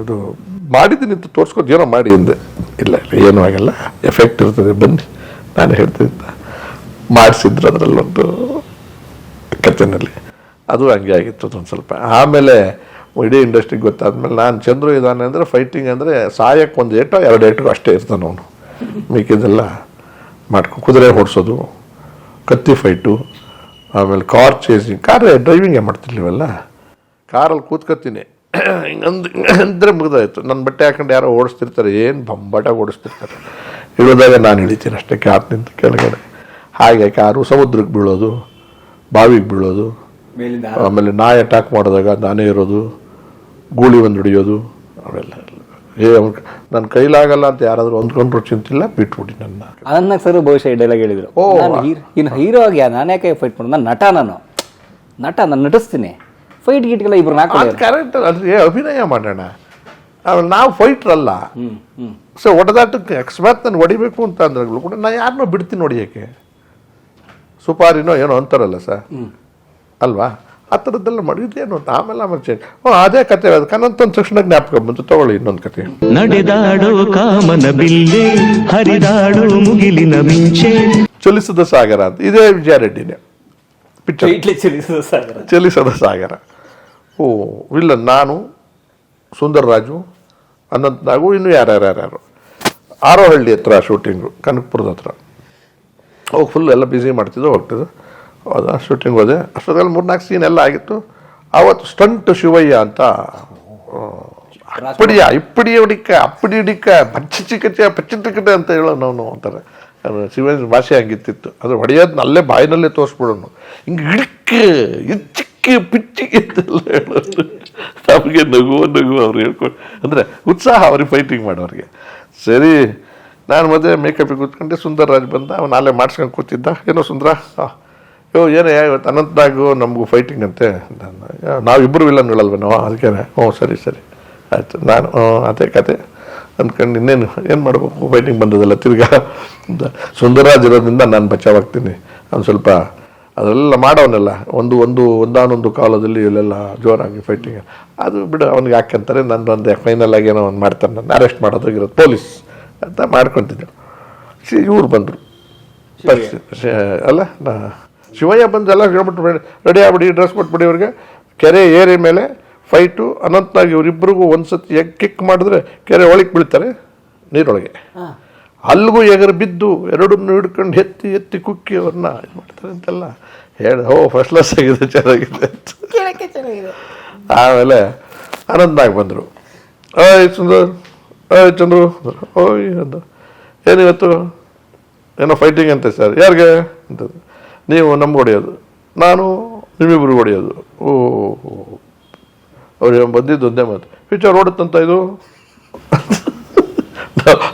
ಇದು ಮಾಡಿದ್ದೀನಿ ಅಂತ ತೋರಿಸ್ಕೊಂಡು ಏನೋ ಮಾಡಿ ಅಂದೆ. ಇಲ್ಲ ಇಲ್ಲ ಏನೂ ಆಗಲ್ಲ. ಎಫೆಕ್ಟ್ ಇರ್ತದೆ. ಬನ್ನಿ ನಾನು ಹೇಳ್ತೀನಿ ಮಾಡಿಸಿದ್ರು ಅದರಲ್ಲೊಂದು ಕಥೆನಲ್ಲಿ ಅದು ಹಂಗೆ ಆಗಿತ್ತು ಅದೊಂದು ಸ್ವಲ್ಪ. ಆಮೇಲೆ ಇಡೀ ಇಂಡಸ್ಟ್ರಿಗೆ ಗೊತ್ತಾದ್ಮೇಲೆ ನಾನು ಚಂದ್ರು ಇದ್ದಾನೆ ಅಂದರೆ ಫೈಟಿಂಗ್ ಅಂದರೆ ಸಾಯಕ್ಕೆ ಒಂದು ಏಟೋ ಎರಡು ಏಟೋ ಅಷ್ಟೇ ಇರ್ತಾನೆ ಅವನು. ಮಿಕ್ಕಿದೆಲ್ಲ ಮಾಡ್ಕೊ, ಕುದುರೆ ಓಡಿಸೋದು, ಕತ್ತಿ ಫೈಟು ಆಮೇಲೆ ಕಾರ್ ಚೇಸಿಂಗ್ ಕಾರ್ ಡ್ರೈವಿಂಗೇ ಮಾಡ್ತಿರ್ಲಿವಲ್ಲ? ಕಾರಲ್ಲಿ ಕೂತ್ಕೊತೀನಿ ಹಿಂಗಂದು ಅಂದರೆ ಮುಗಿದಾಯ್ತು. ನನ್ನ ಬಟ್ಟೆ ಹಾಕೊಂಡು ಯಾರೋ ಓಡಿಸ್ತಿರ್ತಾರೆ, ಏನು ಬಂಬಟ ಓಡಿಸ್ತಿರ್ತಾರೆ. ಇಳಿದಾಗ ನಾನು ಇಳಿತೀನಿ ಅಷ್ಟೇ ಕಾರ್ ನಿಂತು ಕೆಳಗಡೆ. ಹಾಗೆ ಕಾರು ಸಮುದ್ರಕ್ಕೆ ಬೀಳೋದು ಬಾವಿಗೆ ಬೀಳೋದು ಆಮೇಲೆ ನಾಯಿ ಅಟ್ಯಾಕ್ ಮಾಡಿದಾಗ ನಾನೇ ಇರೋದು ಗೂಳಿ ಒಂದು ಹಿಡಿಯೋದು ಅವೆಲ್ಲ. ಏ ನನ್ನ ಕೈಲಾಗಲ್ಲ ಅಂತ ಯಾರಾದರೂ ಅಂದ್ಕೊಂಡ್ರು ಚಿಂತಿಲ್ಲ ಬಿಟ್ಬಿಡಿ ನನ್ನ. ಅದನ್ನ ಸರ್ ಬಹುಶಃ ಡೈಲಾಗ್ ಹೇಳಿದ್ರು. ಓ. ನಾನು ಹೀರ್- ಇನ್ನು ಹೀರೋ ಆಗಿ ನಾನು ಯಾಕೆ ಫೈಟ್ ಮಾಡೋದು? ನಾನು ನಟ ನಾನು. ನಟ ನಾನು ನಟಿಸ್ತೀನಿ. ಫೈಟ್ ಗೀಟ್ಗೆಲ್ಲ ಇಬ್ರು ನಾಲ್ಕು ಅದು ಕರೆಕ್ಟ್ ಅದ್ರೆ ಅಭಿನಯ ಮಾಡೋಣ. ಆಮೇಲೆ ನಾವು ಫೈಟ್ರಲ್ಲ ಅಲ್ಲ. ಹ್ಞೂ ಹ್ಮ್. ಸೊ ಒಡೆದಾಟಕ್ಕೆ ಅಕಸ್ಮಾತ್ ನಾನು ಹೊಡಿಬೇಕು ಅಂತ ಅಂದ್ರೆ ಕೂಡ ನಾನು ಯಾರನ್ನೂ ಬಿಡ್ತೀನಿ ಹೊಡಿಯೋಕ್ಕೆ ಸುಪಾರಿನೋ ಏನೋ ಅಂತಾರಲ್ಲ ಸರ್? ಅಲ್ವಾ? ಆ ಥರದ್ದೆಲ್ಲ ಮಡಿದೇನು ಅಂತ ಆಮೇಲೆ ಆಮೇಲೆ ಚೇಂಜ್ ಓ ಅದೇ ಕತೆ ಅದು ಕನಂತ ಅಂದ ತಕ್ಷಣ ಜ್ಞಾಪಕ ಬಂತು ತಗೊಳ್ಳಿ ಇನ್ನೊಂದು ಕತೆ. ನಡೆದಾಡೋ ಕಾಮನ ಬಿಲ್ಲೆ ಹರಿದಾಡೋ ಮುಗಿಲಿನ ಮಿಂಚೆ. ಚಲಿಸಿದ ಸಾಗರ ಅಂತ ಇದೇ ವಿಜಯಾರೆಡ್ಡಿನೇ. ಪಿಕ್ಚರ್ ಚಲಿಸದ ಚಲಿಸಿದ ಸಾಗರ. ಚಲಿಸದ ಸಾಗರ. ಓ ಇಲ್ಲ ನಾನು ಸುಂದರರಾಜು ಅನಂತ್ ನಾಗು ಇನ್ನು ಯಾರ್ಯಾರ್ಯಾರು ಆರೋಹಳ್ಳಿ ಹತ್ರ ಶೂಟಿಂಗು ಕನಕಪುರದ ಹತ್ರ. ಹೋಗಿ ಫುಲ್ ಎಲ್ಲ ಬ್ಯುಸಿ ಮಾಡ್ತಿದ್ದು ಹೋಗ್ತಿದ್ದು ಅದು ಶೂಟಿಂಗ್ ಹೋದೆ. ಅಷ್ಟೊತ್ತಲ್ಲಿ ಮೂರ್ನಾಲ್ಕು ಸೀನ್ ಎಲ್ಲ ಆಗಿತ್ತು. ಆವತ್ತು ಸ್ಟಂಟ್ ಶಿವಯ್ಯ ಅಂತ ಅಪ್ಪಡಿಯ, ಇಪ್ಪಡಿ ಹೊಡಿಕ, ಅಪ್ಪಡಿ ಹಿಡಿಕ, ಪಚ್ಚಿ ಚಿಕ್ಕಚ್ಚ ಪಚ್ಚಿ ಟಿಕಟೆ ಅಂತ ಹೇಳೋ ಅವನು ಅಂತಾರೆ. ಶಿವನ ಭಾಷೆ ಹಂಗಿತ್ತಿತ್ತು ಅದು ಹೊಡೆಯೋದನ್ನ ಅಲ್ಲೇ ಬಾಯಿನಲ್ಲೇ ತೋರಿಸ್ಬಿಡೋನು. ಹಿಂಗೆ ಹಿಡಿಕೆ ಇಚ್ಚಿಕ್ಕೆ ಪಿಚ್ಚಿಗೆ ಅಂತೆಲ್ಲ ಹೇಳೋದು. ನಮಗೆ ನಗುವ ನಗು ಅವ್ರು ಹೇಳ್ಕೊಂಡು ಅಂದರೆ ಉತ್ಸಾಹ ಅವ್ರಿಗೆ ಫೈಟಿಂಗ್ ಮಾಡೋರಿಗೆ. ಸರಿ ನಾನು ಮದುವೆ ಮೇಕಪ್ಪಿಗೆ ಕೂತ್ಕೊಂಡೆ, ಸುಂದರ್ ರಾಜ್ ಬಂದ, ಅವನು ಅಲ್ಲೇ ಮಾಡಿಸ್ಕೊಂಡು ಕೂತಿದ್ದ. ಏನೋ ಸುಂದರ? ಯೋ, ಏನೇ, ಇವತ್ತು ಅನಂತನಾಗು ನಮಗೂ ಫೈಟಿಂಗ್ ಅಂತೆ ಇಲ್ಲ ವಿಲನ್ಗಳಲ್ವ ನಾವು ಅದಕ್ಕೆ ಹ್ಞೂ, ಸರಿ ಸರಿ. ಆಯಿತು, ನಾನು ಅದೇ ಕತೆ. ಅಂದ್ಕೊಂಡು ಇನ್ನೇನು, ಏನು ಮಾಡಬೇಕು? ಫೈಟಿಂಗ್ ಬಂದದಲ್ಲ, ತಿರ್ಗಾ. ಸುಂದರರಾಜ್ ಇರೋದ್ರಿಂದ ನಾನು ಬಚಾವಾಗ್ತೀನಿ. ಅವ್ನು ಸ್ವಲ್ಪ ಅದೆಲ್ಲ ಮಾಡೋವನ್ನೆಲ್ಲ ಒಂದು ಒಂದು, ಒಂದಾನೊಂದು ಕಾಲದಲ್ಲಿ ಇಲ್ಲೆಲ್ಲ ಜೋರಾಗಿ ಫೈಟಿಂಗ್ ಅದು ಬಿಡು, ಅವ್ನಿಗೆ ಯಾಕಂತಾರೆ ನಾನು ಬಂದೆ ಫೈನಲ್ ಆಗಿ ಏನೋ ಒಂದು ಮಾಡ್ತಾನೆ. ನಾನು ಅರೆಸ್ಟ್ ಮಾಡೋದಾಗಿರೋದು ಪೊಲೀಸ್ ಅಂತ ಮಾಡ್ಕೊತಿದ್ದೆ ಸಿ ಇವ್ರು ಬಂದರು. ಅಲ್ಲ ನಾ ಶಿವಯ್ಯ ಬಂದು ಎಲ್ಲ ಹೇಳ್ಬಿಟ್ಟು ರೆಡಿ ಆಗ್ಬಿಡಿ ಡ್ರೆಸ್ ಕೊಟ್ಬಿಡಿ ಇವ್ರಿಗೆ. ಕೆರೆ ಏರಿ ಮೇಲೆ ಫೈಟು ಅನಂತನಾಗಿ ಇವರಿಬ್ಬರಿಗೂ ಒಂದು ಸತಿ ಎಗ್ ಕಿಕ್ ಮಾಡಿದ್ರೆ ಕೆರೆ ಒಳಗೆ ಬೀಳ್ತಾರೆ ನೀರೊಳಗೆ. ಅಲ್ಲಿಗೂ ಎಗರು ಬಿದ್ದು ಎರಡನ್ನೂ ಹಿಡ್ಕೊಂಡು ಎತ್ತಿ ಎತ್ತಿ ಕುಕ್ಕಿ ಅವ್ರನ್ನ ಇದು ಮಾಡ್ತಾರೆ ಅಂತೆಲ್ಲ ಹೇಳಿ ಓ ಫಸ್ಟ್ ಕ್ಲಾಸ್ ಆಗಿದೆ ಚೆನ್ನಾಗಿದೆ. ಅಂತ ಆಮೇಲೆ ಆನಂದಾಗಿ ಬಂದರು. ಸುಂದರ್ ಓಯ್ ಚಂದ್ರು. ಓಯ್, ಅಂತ. ಏನಿವತ್ತು? ಏನೋ ಫೈಟಿಂಗ್ ಅಂತೆ ಸರ್ ಯಾರಿಗೆ? ಅಂತ ನೀವು ನಮ್ಗೆ ಹೊಡೆಯೋದು. ನಾನು ನಿಮ್ಮಿಬ್ರು ಹೊಡೆಯೋದು. ಓ ಅವ್ರು ಬಂದಿದ್ದು ಒಂದೇ ಮಾತು. ಫ್ಯೂಚರ್ ಓಡುತ್ತಂತ ಇದು?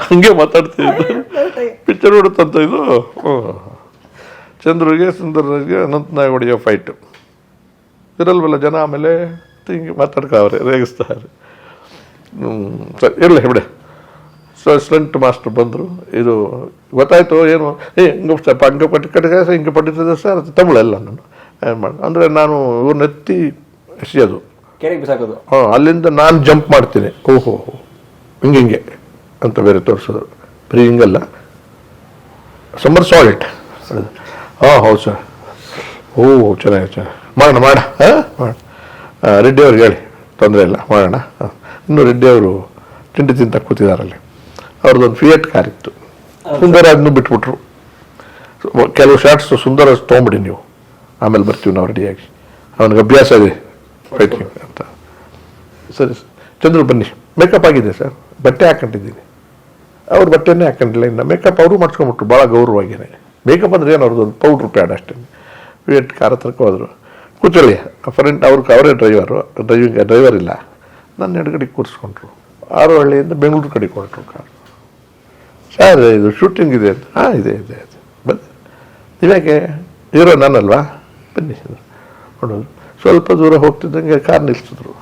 ಹಂಗೆ ಮಾತಾಡ್ತೀವಿ. ಪಿಕ್ಚರ್ ಓಡುತ್ತಂತ ಇದು? ಚಂದ್ರಿಗೆ ಸುಂದರರಿಗೆ ಅನಂತನಾಗ್ ಹೊಡೆಯೋ ಫೈಟು ಇರಲ್ವಲ್ಲ ಜನ ಆಮೇಲೆ ಹಿಂಗೆ ಮಾತಾಡ್ಕವ್ರೆ ರೇಗಿಸ್ತಾರೆ ಸರಿ ಇರಲಿ ಬಿಡ. ಸೊ ಸ್ಟಂಟ್ ಮಾಸ್ಟರ್ ಬಂದರು. ಇದು ಗೊತ್ತಾಯಿತು ಏನು? ಏ ಹಿಂಗೆ ಸ್ವಲ್ಪ ಹಂಗೆ ಪಟ್ಟಿ ಕಟ್ಟಿಗೆ ಹಿಂಗೆ ಪಟ್ಟಿದ್ದೆ ಸರ್ ಅದು ತಮಿಳೆಲ್ಲ ನಾನು. ಏನು ಮಾಡಿ ಅಂದರೆ ನಾನು ಇವ್ರನ್ನ ಎತ್ತಿ ಎಸೆಯೋದು. ಕೆರೆಗೆ ಬಿಸಾಕೋದು. ಹಾಂ ಅಲ್ಲಿಂದ ನಾನು ಜಂಪ್ ಮಾಡ್ತೀನಿ. ಓಹೋ ಹಿಂಗೆ ಹಿಂಗೆ ಅಂತ ಬೇರೆ ತೋರಿಸೋದು. ಬರೀ ಹಿಂಗಲ್ಲ. Somersault. ಹಾಂ ಹೌದು ಸರ್ ಓ ಚೆನ್ನಾಗಿ ಚೆನ್ನಾಗಿ ಮಾಡೋಣ ಮಾಡ ಹಾಂ ಮಾಡ ರೆಡ್ಡಿ ಅವ್ರಿಗೆ ಹೇಳಿ. ತೊಂದರೆ ಇಲ್ಲ ಮಾಡೋಣ. ಹಾಂ. ಇನ್ನು ರೆಡ್ಡಿ ಅವರು ತಿಂಡಿ ತಿಂತ ಕೂತಿದಾರಲ್ಲಿ. ಅವ್ರದ್ದೊಂದು ಫಿಯಟ್ ಕಾರ್ ಇತ್ತು. ಸುಂದರಾಜ್ನು ಬಿಟ್ಬಿಟ್ರು. ಕೆಲವು ಶಾರ್ಟ್ಸ್ ಸುಂದರಾಜ್ ತೊಗೊಂಬಿಡಿ ನೀವು. ಆಮೇಲೆ ಬರ್ತೀವಿ ನಾವು ರೆಡಿಯಾಗಿ. ಅವನಿಗೆ ಅಭ್ಯಾಸ ಇದೆ. ಫೈಟಿಂಗ್ ಅಂತ. ಸರಿ ಸರ್. ಚಂದ್ರು ಬನ್ನಿ. ಮೇಕಪ್ ಆಗಿದೆ ಸರ್. ಬಟ್ಟೆ ಹಾಕೊಂಡಿದ್ದೀನಿ. ಅವ್ರ ಬಟ್ಟೆನೇ ಹಾಕೊಂಡಿಲ್ಲ ಇನ್ನು. ಮೇಕಪ್ ಅವರು ಮಾಡಿಸ್ಕೊಂಬಿಟ್ರು ಭಾಳ ಗೌರವವಾಗಿನೇ. ಮೇಕಪ್ ಅಂದ್ರೆ ಏನು? ಅವ್ರದ್ದು ಒಂದು ಪೌಡ್ರ್ ಪ್ಯಾಡ್ ಅಷ್ಟೇ. ವೇಟ್ ಕಾರ್ ಹತ್ರಕ್ಕೆ ಹೋದರು. ಕೂತ್ಕೊಳ್ಳಿ. ಫ್ರೆಂಡ್ ಅವ್ರಿಗೆ ಅವರೇ ಡ್ರೈವರು ಡ್ರೈವಿಂಗ್ ಡ್ರೈವರ್ ಇಲ್ಲ. ನನ್ನ ಎಡಗಡೆ ಕೂರಿಸ್ಕೊಂಡ್ರು. ಆರು ಹಳ್ಳಿಯಿಂದ ಬೆಂಗಳೂರು ಕಡೆ ಕೊಟ್ಟರು ಕಾರ್. ಸರ್ ಇದು ಶೂಟಿಂಗ್ ಇದೆ ಅಂತ. ಹಾಂ ಇದೆ ಇದೆ ಇದೆ. ಬನ್ನಿ ನೀವ್ಯಾಕೆ ಹೀರೋ ನಾನಲ್ವಾ ಬನ್ನಿ. ನೋಡೋದು ಸ್ವಲ್ಪ ದೂರ ಹೋಗ್ತಿದ್ದಂಗೆ ಕಾರ್ ನಿಲ್ಸಿದ್ರು.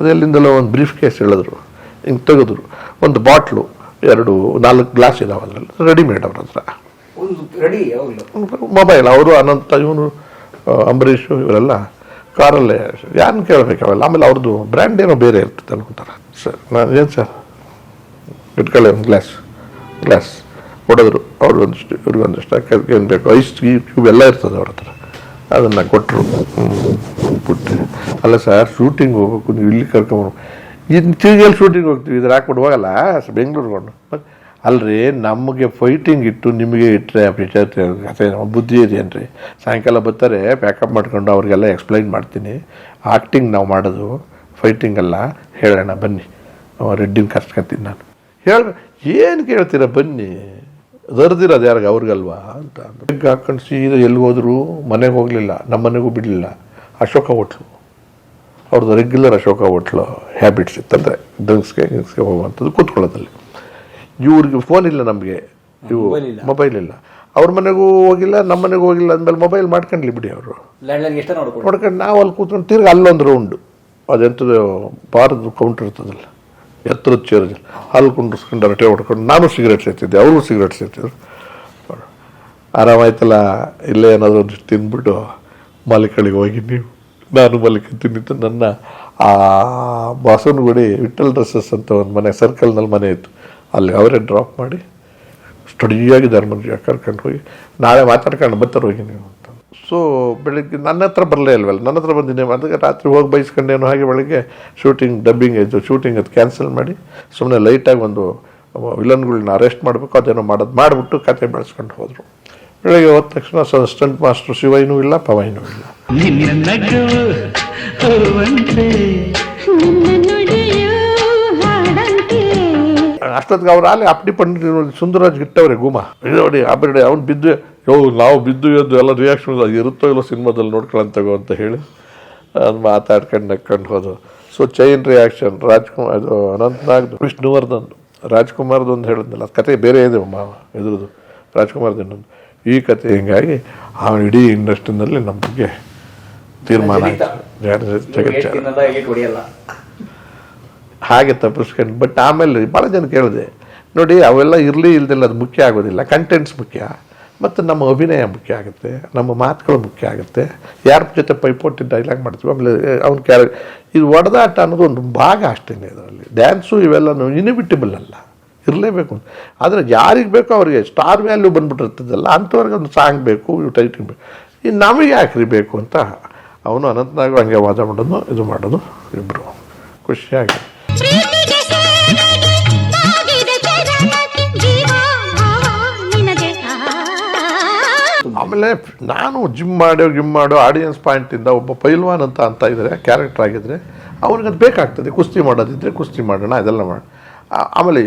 ಅದೆಲ್ಲಿಂದಲೋ ಒಂದು ಬ್ರೀಫ್ ಕೇಸ್ ಹೇಳಿದ್ರು. ಹಿಂಗೆ ತೆಗೆದ್ರು. ಒಂದು ಬಾಟ್ಲು ಎರಡು ನಾಲ್ಕು ಗ್ಲಾಸ್ ಇದಾವೆ ಅದರಲ್ಲಿ. ರೆಡಿಮೇಡ್ ಅವ್ರ ಹತ್ರ. ಒಂದು ರೆಡಿ ಯಾವಾಗಲೂ ಮೊಬೈಲ್. ಅವರು ಅನಂತ ಇವನು ಅಂಬರೀಷು ಇವರೆಲ್ಲ ಕಾರಲ್ಲೇ, ಯಾರನ್ನು ಕೇಳಬೇಕು ಅವೆಲ್ಲ ಆಮೇಲೆ ಅವ್ರದ್ದು ಬ್ರ್ಯಾಂಡ್ ಏನೋ ಬೇರೆ ಇರ್ತದೆ ಅನ್ಕೊಂತಾರೆ. ಸರ್ ನಾನು ಏನು ಸರ್? ಇಟ್ಕೊಳ್ಳಿ ಒಂದು ಗ್ಲಾಸ್ ಗ್ಲಾಸ್ ಕೊಡೋದ್ರು ಅವ್ರಿಗೊಂದಿಷ್ಟು ಒಂದಿಷ್ಟು, ಇವ್ರಿಗೆ ಒಂದಿಷ್ಟು ಏನು ಬೇಕು? ಐಸ್ ಎಲ್ಲ ಇರ್ತದೆ ಅವ್ರ ಹತ್ರ. ಅದನ್ನು ಕೊಟ್ಟರು ಬಿಟ್ಟೆ. ಅಲ್ಲ ಸರ್ ಶೂಟಿಂಗ್ ಹೋಗ್ಬೇಕು, ನೀವು ಇಲ್ಲಿ ಕರ್ಕೊಂಡು ಇನ್ನು ತಿರುಗಲ್ಲಿ ಶೂಟಿಂಗ್ ಹೋಗ್ತೀವಿ? ಇದ್ರ ಹಾಕ್ಬಿಟ್ಟು ಹೋಗಲ್ಲ, ಬೆಂಗಳೂರಿಗೆ ಕೊಂಡು ಅಲ್ರಿ, ನಮಗೆ ಫೈಟಿಂಗ್ ಇಟ್ಟು ನಿಮಗೆ ಇಟ್ಟರೆ ಕಥೆ ಬುದ್ಧಿ ಇದೆಯೇನ್ರಿ ಸಾಯಂಕಾಲ ಬರ್ತಾರೆ ಪ್ಯಾಕಪ್ ಮಾಡ್ಕೊಂಡು ಅವ್ರಿಗೆಲ್ಲ ಎಕ್ಸ್ಪ್ಲೈನ್ ಮಾಡ್ತೀನಿ. ಆಕ್ಟಿಂಗ್ ನಾವು ಮಾಡೋದು ಫೈಟಿಂಗ್ ಅಲ್ಲ. ಹೇಳೋಣ, ಬನ್ನಿ. ರೆಡ್ಡಿನ ಕರ್ಸ್ಕೊತೀನಿ ನಾನು. ಹೇಳ, ಏನು ಕೇಳ್ತೀರ, ಬನ್ನಿ. ದರ್ದಿರೋದು ಯಾರಿಗೆ, ಅವ್ರಿಗಲ್ವಾ ಅಂತ ಅಂದ್ರೆ. ಹಾಕೊಂಡು ಸೀದಾ ಎಲ್ಲಿ ಹೋದ್ರು, ಮನೆಗೆ ಹೋಗಲಿಲ್ಲ ನಮ್ಮ ಮನೆಗೂ ಬಿಡಲಿಲ್ಲ. ಅಶೋಕ ಹೋಟ್ಲು. ಅವ್ರದ್ದು ರೆಗ್ಯುಲರ್ ಅಶೋಕ ಹೋಟ್ಲು ಹ್ಯಾಬಿಟ್ಸ್ ಇತ್ತಂದರೆ ಡ್ರಿಂಕ್ಸ್ಗೆ ಗಿಂಕ್ಸ್ಗೆ ಹೋಗುವಂಥದ್ದು ಕೂತ್ಕೊಳ್ಳೋದಲ್ಲಿ ಇವ್ರಿಗೆ ಫೋನ್ ಇಲ್ಲ ನಮಗೆ. ಇವು ಮೊಬೈಲ್ ಇಲ್ಲ. ಅವ್ರ ಮನೆಗೂ ಹೋಗಿಲ್ಲ ನಮ್ಮ ಮನೆಗೂ ಹೋಗಿಲ್ಲ ಅಂದಮೇಲೆ ಮೊಬೈಲ್ ಮಾಡ್ಕೊಂಡ್ಲಿ ಬಿಡಿ ಅವರು. ನೋಡ್ಕೊಂಡು ನಾವು ಅಲ್ಲಿ ಕೂತ್ಕೊಂಡು ತಿರ್ಗಿ ಅಲ್ಲೊಂದು ರೌಂಡು ಅದೆಂಥದ್ದು ಬಾರದ ಕೌಂಟರ್ ಇರ್ತದಲ್ಲ ಎತ್ತರದ ಚೇರ್ ಅಲ್ಲಿ ಕುಂಡ್ರಿಸ್ಕೊಂಡು ರೊಟ್ಟೆ ಹೊಡ್ಕೊಂಡು ನಾನು ಸಿಗರೇಟ್ ಸೇರ್ತಿದ್ದೆ ಅವರು ಸಿಗರೇಟ್ ಸೇರ್ತಿದ್ರು ಆರಾಮಾಯ್ತಲ್ಲ ಇಲ್ಲೇ ಏನಾದರೂ ಒಂದಿಷ್ಟು ತಿಂದ್ಬಿಟ್ಟು ಮಲಿಕಳಿಗೆ ಹೋಗಿ ನೀವು. ನಾನು ಮಲ್ಕೊತೀನಿ ತಿನ್ನಿದ್ದು ನನ್ನ ಆ ಬಾಸನಗುಡಿ ವಿಠಲ್ ಡ್ರೆಸ್ಸಸ್ ಅಂತ ಒಂದು ಮನೆ ಸರ್ಕಲ್ನಲ್ಲಿ ಮನೆ ಇತ್ತು. ಅಲ್ಲಿ ಅವರೇ ಡ್ರಾಪ್ ಮಾಡಿ ಸ್ಟಡಿಯಾಗಿ ಧರ್ಮಜ ಕರ್ಕೊಂಡು ಹೋಗಿ, ನಾಳೆ ಮಾತಾಡ್ಕೊಂಡು ಬರ್ತಾರೆ ಹೋಗಿ ನೀವು ಅಂತ. ಸೊ ಬೆಳಿಗ್ಗೆ ನನ್ನ ಹತ್ರ ಬರಲೇ ಇಲ್ವಲ್ಲ, ನನ್ನ ಹತ್ರ ಬಂದಿನಿ ಅದಕ್ಕೆ ರಾತ್ರಿ ಹೋಗಿ ಬಯಸ್ಕೊಂಡೇನು ಹಾಗೆ ಬೆಳಗ್ಗೆ ಶೂಟಿಂಗ್ ಡಬ್ಬಿಂಗ್ ಇದು ಶೂಟಿಂಗ್ ಅದು ಕ್ಯಾನ್ಸಲ್ ಮಾಡಿ ಸುಮ್ಮನೆ ಲೈಟಾಗಿ ಒಂದು ವಿಲನ್ಗಳನ್ನ ಅರೆಸ್ಟ್ ಮಾಡಬೇಕು, ಅದೇನೋ ಮಾಡೋದು ಮಾಡಿಬಿಟ್ಟು ಕತೆ ಬೆಳೆಸ್ಕೊಂಡು ಹೋದರು. ಬೆಳಗ್ಗೆ ಹೋದ ತಕ್ಷಣ ಸ್ಟಂಟ್ ಮಾಸ್ಟ್ರು ಶಿವೈನೂ ಇಲ್ಲ ಪವೈನೂ ಇಲ್ಲ. ಅಷ್ಟೊತ್ತಿಗೆ ಅವ್ರು ಅಲ್ಲಿ ಅಪ್ಪಡಿ ಪಂಡಿತ ಸುಂದರರಾಜ್ ಗಿಟ್ಟವ್ರೆ ಗುಮ. ಇದು ನೋಡಿ ಆ ಬಿಡಿ ಅವ್ನು ಬಿದ್ದು ಯೋ ನಾವು ಬಿದ್ದು ಎದ್ದು ಎಲ್ಲ ರಿಯಾಕ್ಷನ್ ಇರುತ್ತೋ ಇಲ್ಲೋ ಸಿನಿಮಾದಲ್ಲಿ ನೋಡ್ಕೊಳ್ಳೋಣ ತಗೋ ಅಂತ ಹೇಳಿ ಅದು ಮಾತಾಡ್ಕೊಂಡು ನಕ್ಕೊಂಡು ಹೋದು ಸೊ ಚೈನ್ ರಿಯಾಕ್ಷನ್ ರಾಜ್ಕುಮಾರ್ ಅದು ಅನಂತನಾಗ್ದು ವಿಷ್ಣುವರ್ಧನ್ ರಾಜ್ಕುಮಾರ್ದು ಒಂದು ಹೇಳಿದ್ನಲ್ಲ ಅದು ಕತೆ ಬೇರೆ ಇದೆ ಮಾವ ಎದುರುದು ರಾಜ್ಕುಮಾರ್ದು ಇನ್ನೊಂದು. ಈ ಕತೆ ಹಿಂಗಾಗಿ ಆ ಇಡೀ ಇಂಡಸ್ಟ್ರಿನಲ್ಲಿ ನಮ್ಮ ಬಗ್ಗೆ ತೀರ್ಮಾನ ಆಯಿತು. ಜಗತ್ತು ಹಾಗೆ ತಪ್ಪಿಸ್ಕೊಂಡು ಬಟ್ ಆಮೇಲೆ ಭಾಳ ಜನ ಕೇಳಿದೆ, ನೋಡಿ ಅವೆಲ್ಲ ಇರಲಿ ಇಲ್ದಿಲ್ಲ ಅದು ಮುಖ್ಯ ಆಗೋದಿಲ್ಲ. ಕಂಟೆಂಟ್ಸ್ ಮುಖ್ಯ, ಮತ್ತು ನಮ್ಮ ಅಭಿನಯ ಮುಖ್ಯ ಆಗುತ್ತೆ, ನಮ್ಮ ಮಾತುಗಳು ಮುಖ್ಯ ಆಗುತ್ತೆ. ಯಾರ ಜೊತೆ ಪೈಪೋಟಿ ಡೈಲಾಗ್ ಮಾಡ್ತೀವಿ, ಆಮೇಲೆ ಅವ್ನ ಕ್ಯಾರ ಇದು ಒಡೆದಾಟ ಅನ್ನೋದು ಒಂದು ಭಾಗ ಅಷ್ಟೇ ಇದರಲ್ಲಿ. ಡ್ಯಾನ್ಸು ಇವೆಲ್ಲ ಇನಿಬಿಟಬಲ್ ಅಲ್ಲ, ಇರಲೇಬೇಕು ಆದರೆ ಯಾರಿಗೆ ಬೇಕೋ ಅವರಿಗೆ ಸ್ಟಾರ್ ವ್ಯಾಲ್ಯೂ ಬಂದ್ಬಿಟ್ಟಿರ್ತದಲ್ಲ, ಅಂಥವ್ರಿಗೆ ಒಂದು ಸಾಂಗ್ ಬೇಕು ಟೈಟಿಂಗ್ ಬೇಕು. ಇನ್ನು ನಮಗೆ ಯಾಕ್ರಿ ಬೇಕು ಅಂತ ಅವನು ಅನಂತನಾಗ ಹಂಗೆ ವಾದ ಮಾಡೋದು, ಇದು ಮಾಡೋದು ಇಬ್ಬರು ಖುಷಿಯಾಗಿ. ಆಮೇಲೆ ನಾನು ಜಿಮ್ ಮಾಡೋ ಗಿಮ್ ಮಾಡೋ ಆಡಿಯನ್ಸ್ ಪಾಯಿಂಟಿಂದ ಒಬ್ಬ ಪೈಲ್ವಾನ್ ಅಂತ ಅಂತ ಇದ್ದಾರೆ ಕ್ಯಾರೆಕ್ಟರ್ ಆಗಿದ್ರೆ ಅವ್ರಿಗೆ ಅದು ಬೇಕಾಗ್ತದೆ. ಕುಸ್ತಿ ಮಾಡೋದಿದ್ರೆ ಕುಸ್ತಿ ಮಾಡೋಣ ಅದೆಲ್ಲ ಮಾಡಿ. ಆ- ಆಮೇಲೆ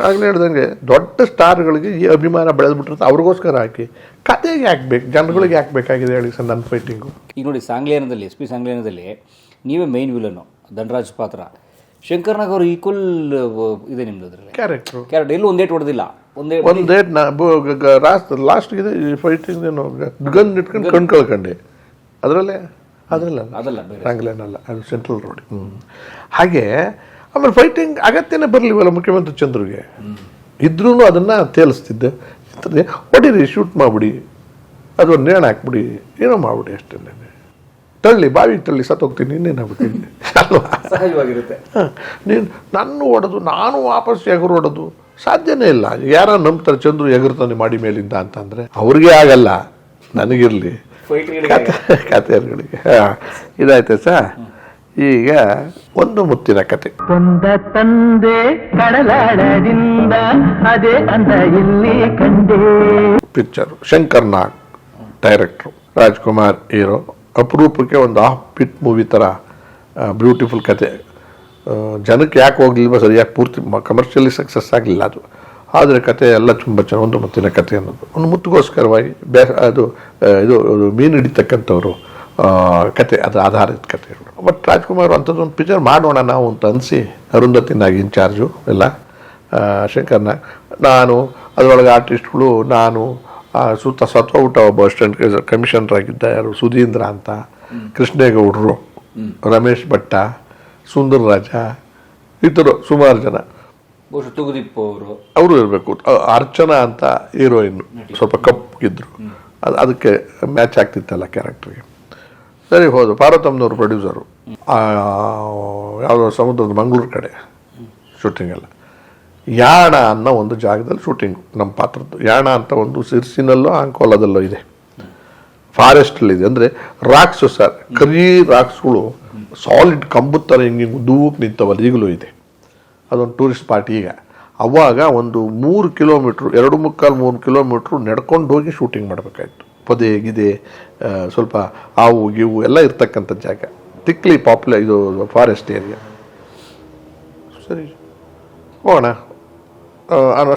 ಆಗಲೇ ಹೇಳ್ದಂಗೆ ದೊಡ್ಡ ಸ್ಟಾರ್ಗಳಿಗೆ ಈ ಅಭಿಮಾನ ಬೆಳೆದ್ಬಿಟ್ಟಿರುತ್ತೆ. ಅವ್ರಿಗೋಸ್ಕರ ಹಾಕಿ. ಕತೆಗೆ ಯಾಕೆ ಜನಗಳಿಗೆ ಯಾಕೆ ಬೇಕಾಗಿದೆ ಹೇಳಿ ಸರ್ ನನ್ನ ಫೈಟಿಂಗು ಈಗ ನೋಡಿ ಸಾಂಗ್ಲೇನದಲ್ಲಿ ಎಸ್ ಪಿ ಸಾಂಗ್ಲೇನದಲ್ಲಿ ನೀವೇ ಮೈನ್ ವಿಲನು ಧನರಾಜ್ ಪಾತ್ರ. ಶಂಕರ್ನಾಗ್ ಅವ್ರು ಈಕ್ವಲ್ ಇದೆ ನಿಮ್ದು ಅದರಲ್ಲಿ. ಕ್ಯಾರೆಕ್ಟ್ರು ಕ್ಯಾರೆಕ್ಟರ್ ಎಲ್ಲೂ ಒಂದೇಟ್ ಹೊಡೆದಿಲ್ಲ. ಒಂದೇ ಒಂದೇ ಲಾಸ್ಟ್ ಲಾಸ್ಟ್ ಇದೆ ಫೈಟಿಂಗ್ ಏನು ಗನ್ ಇಟ್ಕೊಂಡು ಕಣ್ ಕಳ್ಕೊಂಡೆ ಅದರಲ್ಲೇ? ಅದರಲ್ಲ ಅದಲ್ಲ ಬೇರೆ. ಅಲ್ಲ ಅದು ಸೆಂಟ್ರಲ್ ರೋಡ್ ಹ್ಞೂ ಹಾಗೆ ಆಮೇಲೆ ಫೈಟಿಂಗ್ ಅಗತ್ಯನೇ ಬರಲಿವಲ್ಲ ಮುಖ್ಯಮಂತ್ರಿ ಚಂದ್ರಿಗೆ. ಇದ್ರೂ ಅದನ್ನು ತೇಲಿಸ್ತಿದ್ದೆ. ಹೊಡೀರಿ ಶೂಟ್ ಮಾಡಿಬಿಡಿ. ಅದು ಒಂದು ನೇಣು ಹಾಕ್ಬಿಡಿ. ಏನೋ ಮಾಡಿಬಿಡಿ ಅಷ್ಟೇ. ತಳ್ಳಿ ಬಾವಿ ತಳ್ಳಿ ಸತ್ತೋಗ್ತೀನಿ ಇನ್ನೇನು ಅಲ್ವಾ? ಸಹಜವಾಗಿರುತ್ತೆ. ಹ, ನೀನು ನನ್ನ ಹೊಡೆದು ನಾನು ವಾಪಸ್ ಎಗರು ಹೊಡೆದು ಸಾಧ್ಯನೇ ಇಲ್ಲ. ಯಾರೋ ನಂಬ್ತಾರೆ ಚಂದ್ರು ಎಗರ್ತಾನೆ ಮಾಡಿ ಮೇಲಿಂದ ಅಂತಂದ್ರೆ ಅವ್ರಿಗೆ ಆಗಲ್ಲ ನನಗಿರಲಿ. ಕತೆ ಕಥೆಗಳಿಗೆ ಹಾಂ ಇದಾಯ್ತು ಸರ್ ಈಗ ಒಂದು ಮುತ್ತಿನ ಕತೆ ಕೊಂದ ತಂದೆ ಕಡಲಾಡದಿಂದ ಅದೇ ಅಂದ ಇಲ್ಲಿ ಕಂಡೆ. Picture Shankar Nag director Rajkumar hero. ಅಪರೂಪಕ್ಕೆ ಒಂದು ಆಫ್ ಪಿಟ್ ಮೂವಿ ಥರ ಬ್ಯೂಟಿಫುಲ್ ಕತೆ. ಜನಕ್ಕೆ ಯಾಕೆ ಹೋಗಲಿಲ್ವ ಸರಿಯಾಗಿ ಪೂರ್ತಿ ಕಮರ್ಷಿಯಲಿ ಸಕ್ಸಸ್ ಆಗಲಿಲ್ಲ ಅದು. ಆದರೆ ಕತೆ ಎಲ್ಲ ತುಂಬ ಚೆನ್ನಾಗಿ ಒಂದು ಮುತ್ತಿನ ಕತೆ ಅನ್ನೋದು. ಒಂದು ಮುತ್ತಿಗೋಸ್ಕರವಾಗಿ ಬೇ, ಅದು ಇದು ಮೀನು ಹಿಡಿತಕ್ಕಂಥವ್ರು ಕತೆ ಅದು ಆಧಾರಿತ ಕಥೆಗಳು ಬಟ್ ರಾಜ್ಕುಮಾರ್ ಅಂಥದ್ದೊಂದು ಪಿಕ್ಚರ್ ಮಾಡೋಣ ನಾವು ಅಂತ ಅನಿಸಿ, ಅರುಂಧತಿನಾಗಿ ಇನ್ಚಾರ್ಜು ಎಲ್ಲ ಶಂಕರ್ನ. ನಾನು, ಅದರೊಳಗೆ ಆರ್ಟಿಸ್ಟ್ಗಳು ನಾನು ಸುತ್ತ ಸತ್ವಊಟ ಒಬ್ಬ ಅಸಿಸ್ಟೆಂಟ್ ಕಮಿಷನರ್ ಆಗಿದ್ದ ಯಾರು? ಸುಧೀಂದ್ರ ಅಂತ. ಕೃಷ್ಣೇಗೌಡರು. ರಮೇಶ್ ಭಟ್ಟ ಸುಂದರ್ ರಾಜ ಇತರು ಸುಮಾರು ಜನ. ತುಗುದೀಪ್ ಅವರು. ಅವರು ಇರಬೇಕು. ಅರ್ಚನಾ ಅಂತ ಹೀರೋಯಿನ್ ಸ್ವಲ್ಪ ಕಪ್ಪಗಿದ್ರು ಅದು ಅದಕ್ಕೆ ಮ್ಯಾಚ್ ಆಗ್ತಿತ್ತಲ್ಲ ಕ್ಯಾರೆಕ್ಟರ್ಗೆ. ಸರಿ ಹೌದು ಪಾರ್ವತಮ್ಮನವರು ಪ್ರೊಡ್ಯೂಸರು. ಯಾವುದೋ ಸಮುದ್ರದ ಮಂಗಳೂರು ಕಡೆ ಶೂಟಿಂಗ್ ಎಲ್ಲ. ಯಾಣ ಅನ್ನೋ ಒಂದು ಜಾಗದಲ್ಲಿ ಶೂಟಿಂಗ್ ನಮ್ಮ ಪಾತ್ರದ್ದು ಯಾಣ ಅಂತ ಒಂದು ಸಿರ್ಸಿನಲ್ಲೋ ಅಂಕೋಲದಲ್ಲೋ ಇದೆ. ಫಾರೆಸ್ಟಲ್ಲಿದೆ ಅಂದರೆ ರಾಕ್ಸು ಸರ್ ಕರಿ ರಾಕ್ಸ್ಗಳು ಸಾಲಿಡ್ ಕಂಬದ ಥರ ಹಿಂಗೆ ಉದ್ದೂಕ್ ನಿಂತವಲ್ಲ ಈಗಲೂ ಇದೆ. ಅದೊಂದು ಟೂರಿಸ್ಟ್ ಪಾರ್ಟಿ ಈಗ. ಅವಾಗ ಒಂದು ಮೂರು ಕಿಲೋಮೀಟ್ರ್ ಎರಡು ಮುಕ್ಕಾಲು ಮೂರು ಕಿಲೋಮೀಟ್ರ್ ನಡ್ಕೊಂಡು ಹೋಗಿ ಶೂಟಿಂಗ್ ಮಾಡಬೇಕಾಯ್ತು. ಪೊದೆ, ಗಿದೆ ಸ್ವಲ್ಪ ಹಾವು, ಗಿವು ಎಲ್ಲ ಇರ್ತಕ್ಕಂಥ ಜಾಗ. ತಿಕ್ಲಿ ಪಾಪ್ಯುಲರ್ ಇದು ಫಾರೆಸ್ಟ್ ಏರಿಯಾ ಸರಿ. ಹೋಗೋಣ.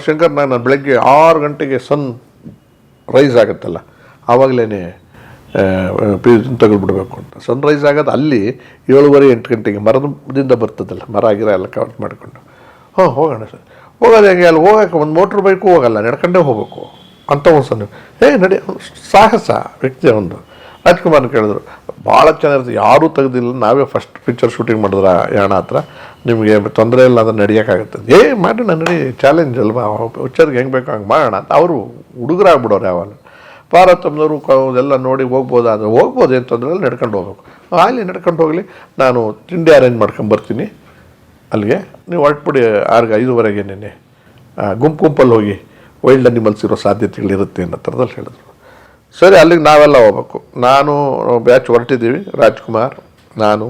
ಶಂಕರ್ ನಾನು ಬೆಳಗ್ಗೆ ಆರು ಗಂಟೆಗೆ ಸನ್ ರೈಸ್ ಆಗುತ್ತಲ್ಲ ಆವಾಗಲೇ ತೆಗೆದುಬಿಡ್ಬೇಕು ಅಂತ. ಸನ್ರೈಸ್ ಆಗೋದು ಅಲ್ಲಿ ಏಳುವರೆ ಎಂಟು ಗಂಟೆಗೆ ಮರದಿಂದ ಬರ್ತದಲ್ಲ, ಮರ, ಗಿರ ಎಲ್ಲ ಕವರ್ ಮಾಡಿಕೊಂಡು. ಹಾಂ, ಹೋಗೋಣ ಸರ್. ಹೋಗೋದು ಹೇಗೆ, ಅಲ್ಲಿ ಹೋಗಕ್ಕೆ ಒಂದು ಮೋಟ್ರ್ ಬೈಕು ಹೋಗಲ್ಲ, ನಡ್ಕೊಂಡೇ ಹೋಗಬೇಕು. ಅಂತ ಒಂದು ಸಣ್ಣ ಏ, ನಡಿ, ಸಾಹಸ, ವ್ಯಕ್ತಿ ಒಂದು. ರಾಜ್ಕುಮಾರ್ ಕೇಳಿದ್ರು ಭಾಳ ಚೆನ್ನಾಗಿರುತ್ತೆ ಯಾರೂ ತೆಗೆದಿಲ್ಲ. ನಾವೇ ಫಸ್ಟ್ ಪಿಕ್ಚರ್ ಶೂಟಿಂಗ್ ಮಾಡಿದ್ರೆ ಯಾಣ ಹತ್ರ, ನಿಮಗೆ ತೊಂದರೆ ಇಲ್ಲ ಅದನ್ನು ನಡೆಯೋಕ್ಕಾಗುತ್ತೆ. ಏ ಮಾಡಿ ನಡಿ ಚಾಲೆಂಜ್ ಅಲ್ವಾ? ಪಿಕ್ಚರ್ಗೆ ಹೆಂಗೆ ಬೇಕೋ ಹಂಗೆ ಮಾಡೋಣ ಅಂತ. ಅವರು ಹುಡುಗರಾಗ್ಬಿಡೋರು ಯಾವಾಗ ಪಾರ್ವತಮ್ಮನವರು ಎಲ್ಲ ನೋಡಿ ಹೋಗ್ಬೋದಾ ಅಂದರೆ, ಹೋಗ್ಬೋದು, ಏನು ತೊಂದರೆ ಇಲ್ಲ, ನಡ್ಕೊಂಡು ಹೋಗ್ಬೇಕು. ಅಲ್ಲಿ ನಡ್ಕೊಂಡು ಹೋಗಲಿ. ನಾನು ತಿಂಡಿ ಅರೇಂಜ್ ಮಾಡ್ಕೊಂಡು ಬರ್ತೀನಿ. ಅಲ್ಲಿಗೆ. ನೀವು ಹೊರಟ್ಬಿಡಿ, ಆರ್ಗ ಐದುವರೆಗೆ ನಿನ್ನೆ. ಗುಂಪು ಗುಂಪಲ್ಲಿ ಹೋಗಿ ವೈಲ್ಡ್ ಅನಿಮಲ್ಸ್ ಇರೋ ಸಾಧ್ಯತೆಗಳಿರುತ್ತೆ ಅನ್ನೋ ಥರದಲ್ಲಿ ಹೇಳಿದ್ರು. ಸರಿ ಅಲ್ಲಿಗೆ ನಾವೆಲ್ಲ ಹೋಗ್ಬೇಕು. ನಾನು ಬ್ಯಾಚ್ ಹೊರಟಿದ್ದೀವಿ ರಾಜ್ಕುಮಾರ್ ನಾನು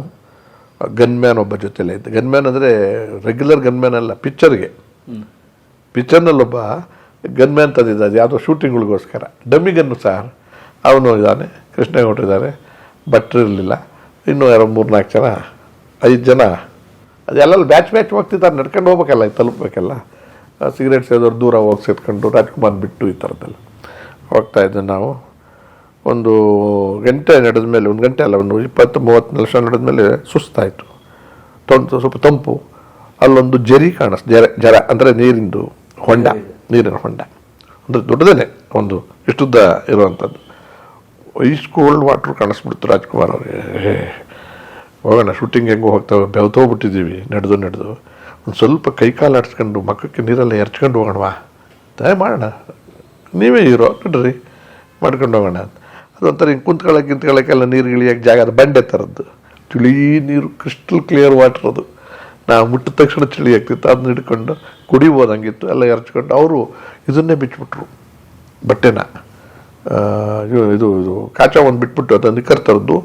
ಗನ್ಮ್ಯಾನ್ ಒಬ್ಬ ಜೊತೆಲೇ ಇದ್ದೆ. ಗನ್ಮ್ಯಾನ್ ಅಂದರೆ ರೆಗ್ಯುಲರ್ ಗನ್ಮ್ಯಾನ್ ಅಲ್ಲ ಪಿಕ್ಚರ್ಗೆ ಪಿಕ್ಚರ್ನಲ್ಲೊಬ್ಬ ಗನ್ಮ್ಯಾನ್ ತಂದಿದ್ದ ಅದು ಯಾವುದೋ ಶೂಟಿಂಗ್ಗಳಿಗೋಸ್ಕರ ಡಮ್ಮಿ ಗನ್ನು ಸರ್ ಅವನು ಇದ್ದಾನೆ ಕೃಷ್ಣೇಗೌಡ ಇದ್ದಾರೆ ಭಟ್ರು ಇರಲಿಲ್ಲ. ಇನ್ನೂ ಯಾರೋ ಮೂರು ನಾಲ್ಕು ಜನ ಐದು ಜನ. ಅದೆಲ್ಲ ಬ್ಯಾಚ್ ಬ್ಯಾಚ್ ಹೋಗ್ತಿದ್ದಾರೆ ನಡ್ಕೊಂಡು ಹೋಗ್ಬೇಕಲ್ಲ ತಲುಪಬೇಕಲ್ಲ. ಸಿಗರೇಟ್ ಸೇದೋರು ದೂರ ಹೋಗಿ ಸೇತ್ಕೊಂಡು ರಾಜ್ಕುಮಾರ್ ಬಿಟ್ಟು ಈ ಥರದ್ದೆಲ್ಲ ಹೋಗ್ತಾಯಿದ್ದೆ ನಾವು. ಒಂದು ಗಂಟೆ ನಡೆದ ಮೇಲೆ ಒಂದು ಗಂಟೆ ಅಲ್ಲ ಒಂದು ಇಪ್ಪತ್ತು ಮೂವತ್ತು ನಿಮಿಷ ನಡೆದ ಮೇಲೆ ಸುಸ್ತಾಯಿತು. ತೊಂದು ಸ್ವಲ್ಪ ತಂಪು. ಅಲ್ಲೊಂದು ಜರಿ ಕಾಣಿಸ್ ಜರ ಜರ ಅಂದರೆ ನೀರಿಂದು ಹೊಂಡ ನೀರಿನ ಹೊಂಡ. ಅಂದರೆ ದೊಡ್ಡದೇ ಒಂದು ಇಷ್ಟುದ್ದ ಇರುವಂಥದ್ದು. ಐಸ್ ಕೋಲ್ಡ್ ವಾಟ್ರ್ ಕಾಣಿಸ್ಬಿಡ್ತು ರಾಜ್ಕುಮಾರ್ ಅವ್ರಿಗೆ. ಹೋಗೋಣ ಶೂಟಿಂಗ್ ಹೆಂಗೋ ಹೋಗ್ತಾವೆ ಬೆವ್ತೋಗ್ಬಿಟ್ಟಿದ್ದೀವಿ ನಡೆದು ನಡೆದು. ಒಂದು ಸ್ವಲ್ಪ ಕೈ ಕಾಲು ಆಡಿಸ್ಕೊಂಡು ಮಕ್ಕಕ್ಕೆ ನೀರೆಲ್ಲ ಎರ್ಚ್ಕೊಂಡು ಹೋಗೋಣವಾ ದಯ ಮಾಡೋಣ ನೀವೇ ಇರೋ ನೋಡ್ರಿ. ಮಾಡ್ಕೊಂಡು ಹೋಗೋಣ ಅದೊಂಥರ ಹಿಂಗೆ ಕುಂತ್ಕೊಳ್ಳೋಕೆ ಗಿಂತ್ಕೊಳ್ಳೋಕ್ಕೆಲ್ಲ ನೀರು ಇಳಿಯೋಕೆ ಜಾಗ ಅದು ಬಂಡೆ ಥರದ್ದು. ತಿಳಿ ನೀರು ಕ್ರಿಸ್ಟಲ್ ಕ್ಲಿಯರ್ ವಾಟರ್ ಅದು. ನಾವು ಮುಟ್ಟಿದ ತಕ್ಷಣ ಚಳಿ ಆಗ್ತಿತ್ತು, ಅದನ್ನ ಹಿಡ್ಕೊಂಡು ಕುಡಿಬೋದು ಹಂಗಿತ್ತು ಎಲ್ಲ ಎರಚ್ಕೊಂಡು ಅವರು ಇದನ್ನೇ ಬಿಚ್ಚಿಬಿಟ್ರು ಬಟ್ಟೆನ. ಇದು ಇದು ಕಾಚ ಒಂದು ಬಿಟ್ಬಿಟ್ಟು ಅದನ್ನು ಕರ್ತರದ್ದು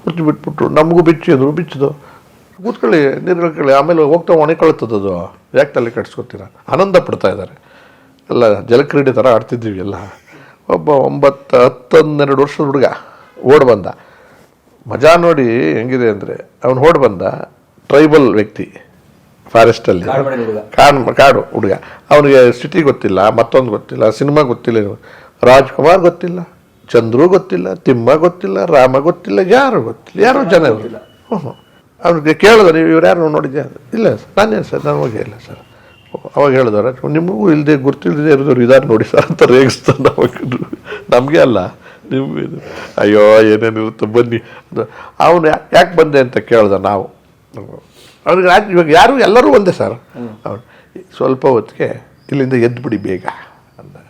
ಪೂರ್ತಿ ಬಿಟ್ಬಿಟ್ರು. ನಮಗೂ ಬಿಚ್ಚಿದ್ರು ಬಿಚ್ಚಿದು ಕೂತ್ಕೊಳ್ಳಿ ನೀರು ಕಳ್ಕೊಳ್ಳಿ ಆಮೇಲೆ ಹೋಗ್ತಾ ಒಣಕೊಳ್ತದದು ಯಾಕೆ ತಲೆ ಕಟ್ಸ್ಕೊತೀರ ಆನಂದ ಪಡ್ತಾ ಇದ್ದಾರೆ. ಎಲ್ಲ ಜಲಕ್ರೀಡೆ ಥರ ಆಡ್ತಿದ್ದೀವಿ ಎಲ್ಲ. ಒಬ್ಬ ಒಂಬತ್ತು ಹತ್ತು ಹನ್ನೆರಡು ವರ್ಷದ ಹುಡುಗ ಓಡಿ ಬಂದ. ಮಜಾ ನೋಡಿ ಹೆಂಗಿದೆ ಅಂದರೆ ಅವನು ಓಡಿ ಬಂದ ಟ್ರೈಬಲ್ ವ್ಯಕ್ತಿ ಫಾರೆಸ್ಟಲ್ಲಿ. ಕಾಡು ಕಾಡು ಹುಡುಗ. ಅವನಿಗೆ ಸಿಟಿ ಗೊತ್ತಿಲ್ಲ ಮತ್ತೊಂದು ಗೊತ್ತಿಲ್ಲ ಸಿನಿಮಾ ಗೊತ್ತಿಲ್ಲ. ರಾಜ್ಕುಮಾರ್ ಗೊತ್ತಿಲ್ಲ ಚಂದ್ರು ಗೊತ್ತಿಲ್ಲ ತಿಮ್ಮ ಗೊತ್ತಿಲ್ಲ ರಾಮ ಗೊತ್ತಿಲ್ಲ ಯಾರು ಗೊತ್ತಿಲ್ಲ ಯಾರು ಜನ ಗೊತ್ತಿಲ್ಲ. ಹ್ಞೂ ಅವನಿಗೆ ಅವ್ನಿಗೆ ಕೇಳಿದ ನೀವು ಇವ್ರು ಯಾರು ನೋಡಿದ್ಯಾ? ಇಲ್ಲ ಸರ್ ನಾನೇನು ಸರ್ ನಾನು ಹೋಗಿಲ್ಲ ಇಲ್ಲ ಸರ್. ಅವಾಗ ಹೇಳಿದಾರೆ, ನಿಮಗೂ ಇಲ್ಲದೆ ಗೊತ್ತಿಲ್ಲದೆ ಇರೋದವ್ರು ಇದಾರೆ ನೋಡಿ ಸರ್ ಅಂತ ರೇಗಿಸ್ತಾನೆ ಅವಾಗ ನಮಗೆ ಅಲ್ಲ, ನಿಮ್ಗೆ ಅಯ್ಯೋ ಅಯ್ಯೋ ಏನೇನಿರುತ್ತೆ ಬನ್ನಿ. ಅವನು ಯಾಕೆ ಬಂದೆ ಅಂತ ಕೇಳ್ದ ನಾವು. ಅವ್ರಿಗೆ ರಾಜ್, ಇವಾಗ ಯಾರು, ಎಲ್ಲರೂ ಒಂದೇ ಸರ್. ಅವನು, ಸ್ವಲ್ಪ ಹೊತ್ತಿಗೆ ಇಲ್ಲಿಂದ ಎದ್ದುಬಿಡಿ ಬೇಗ ಅಂದಾಗ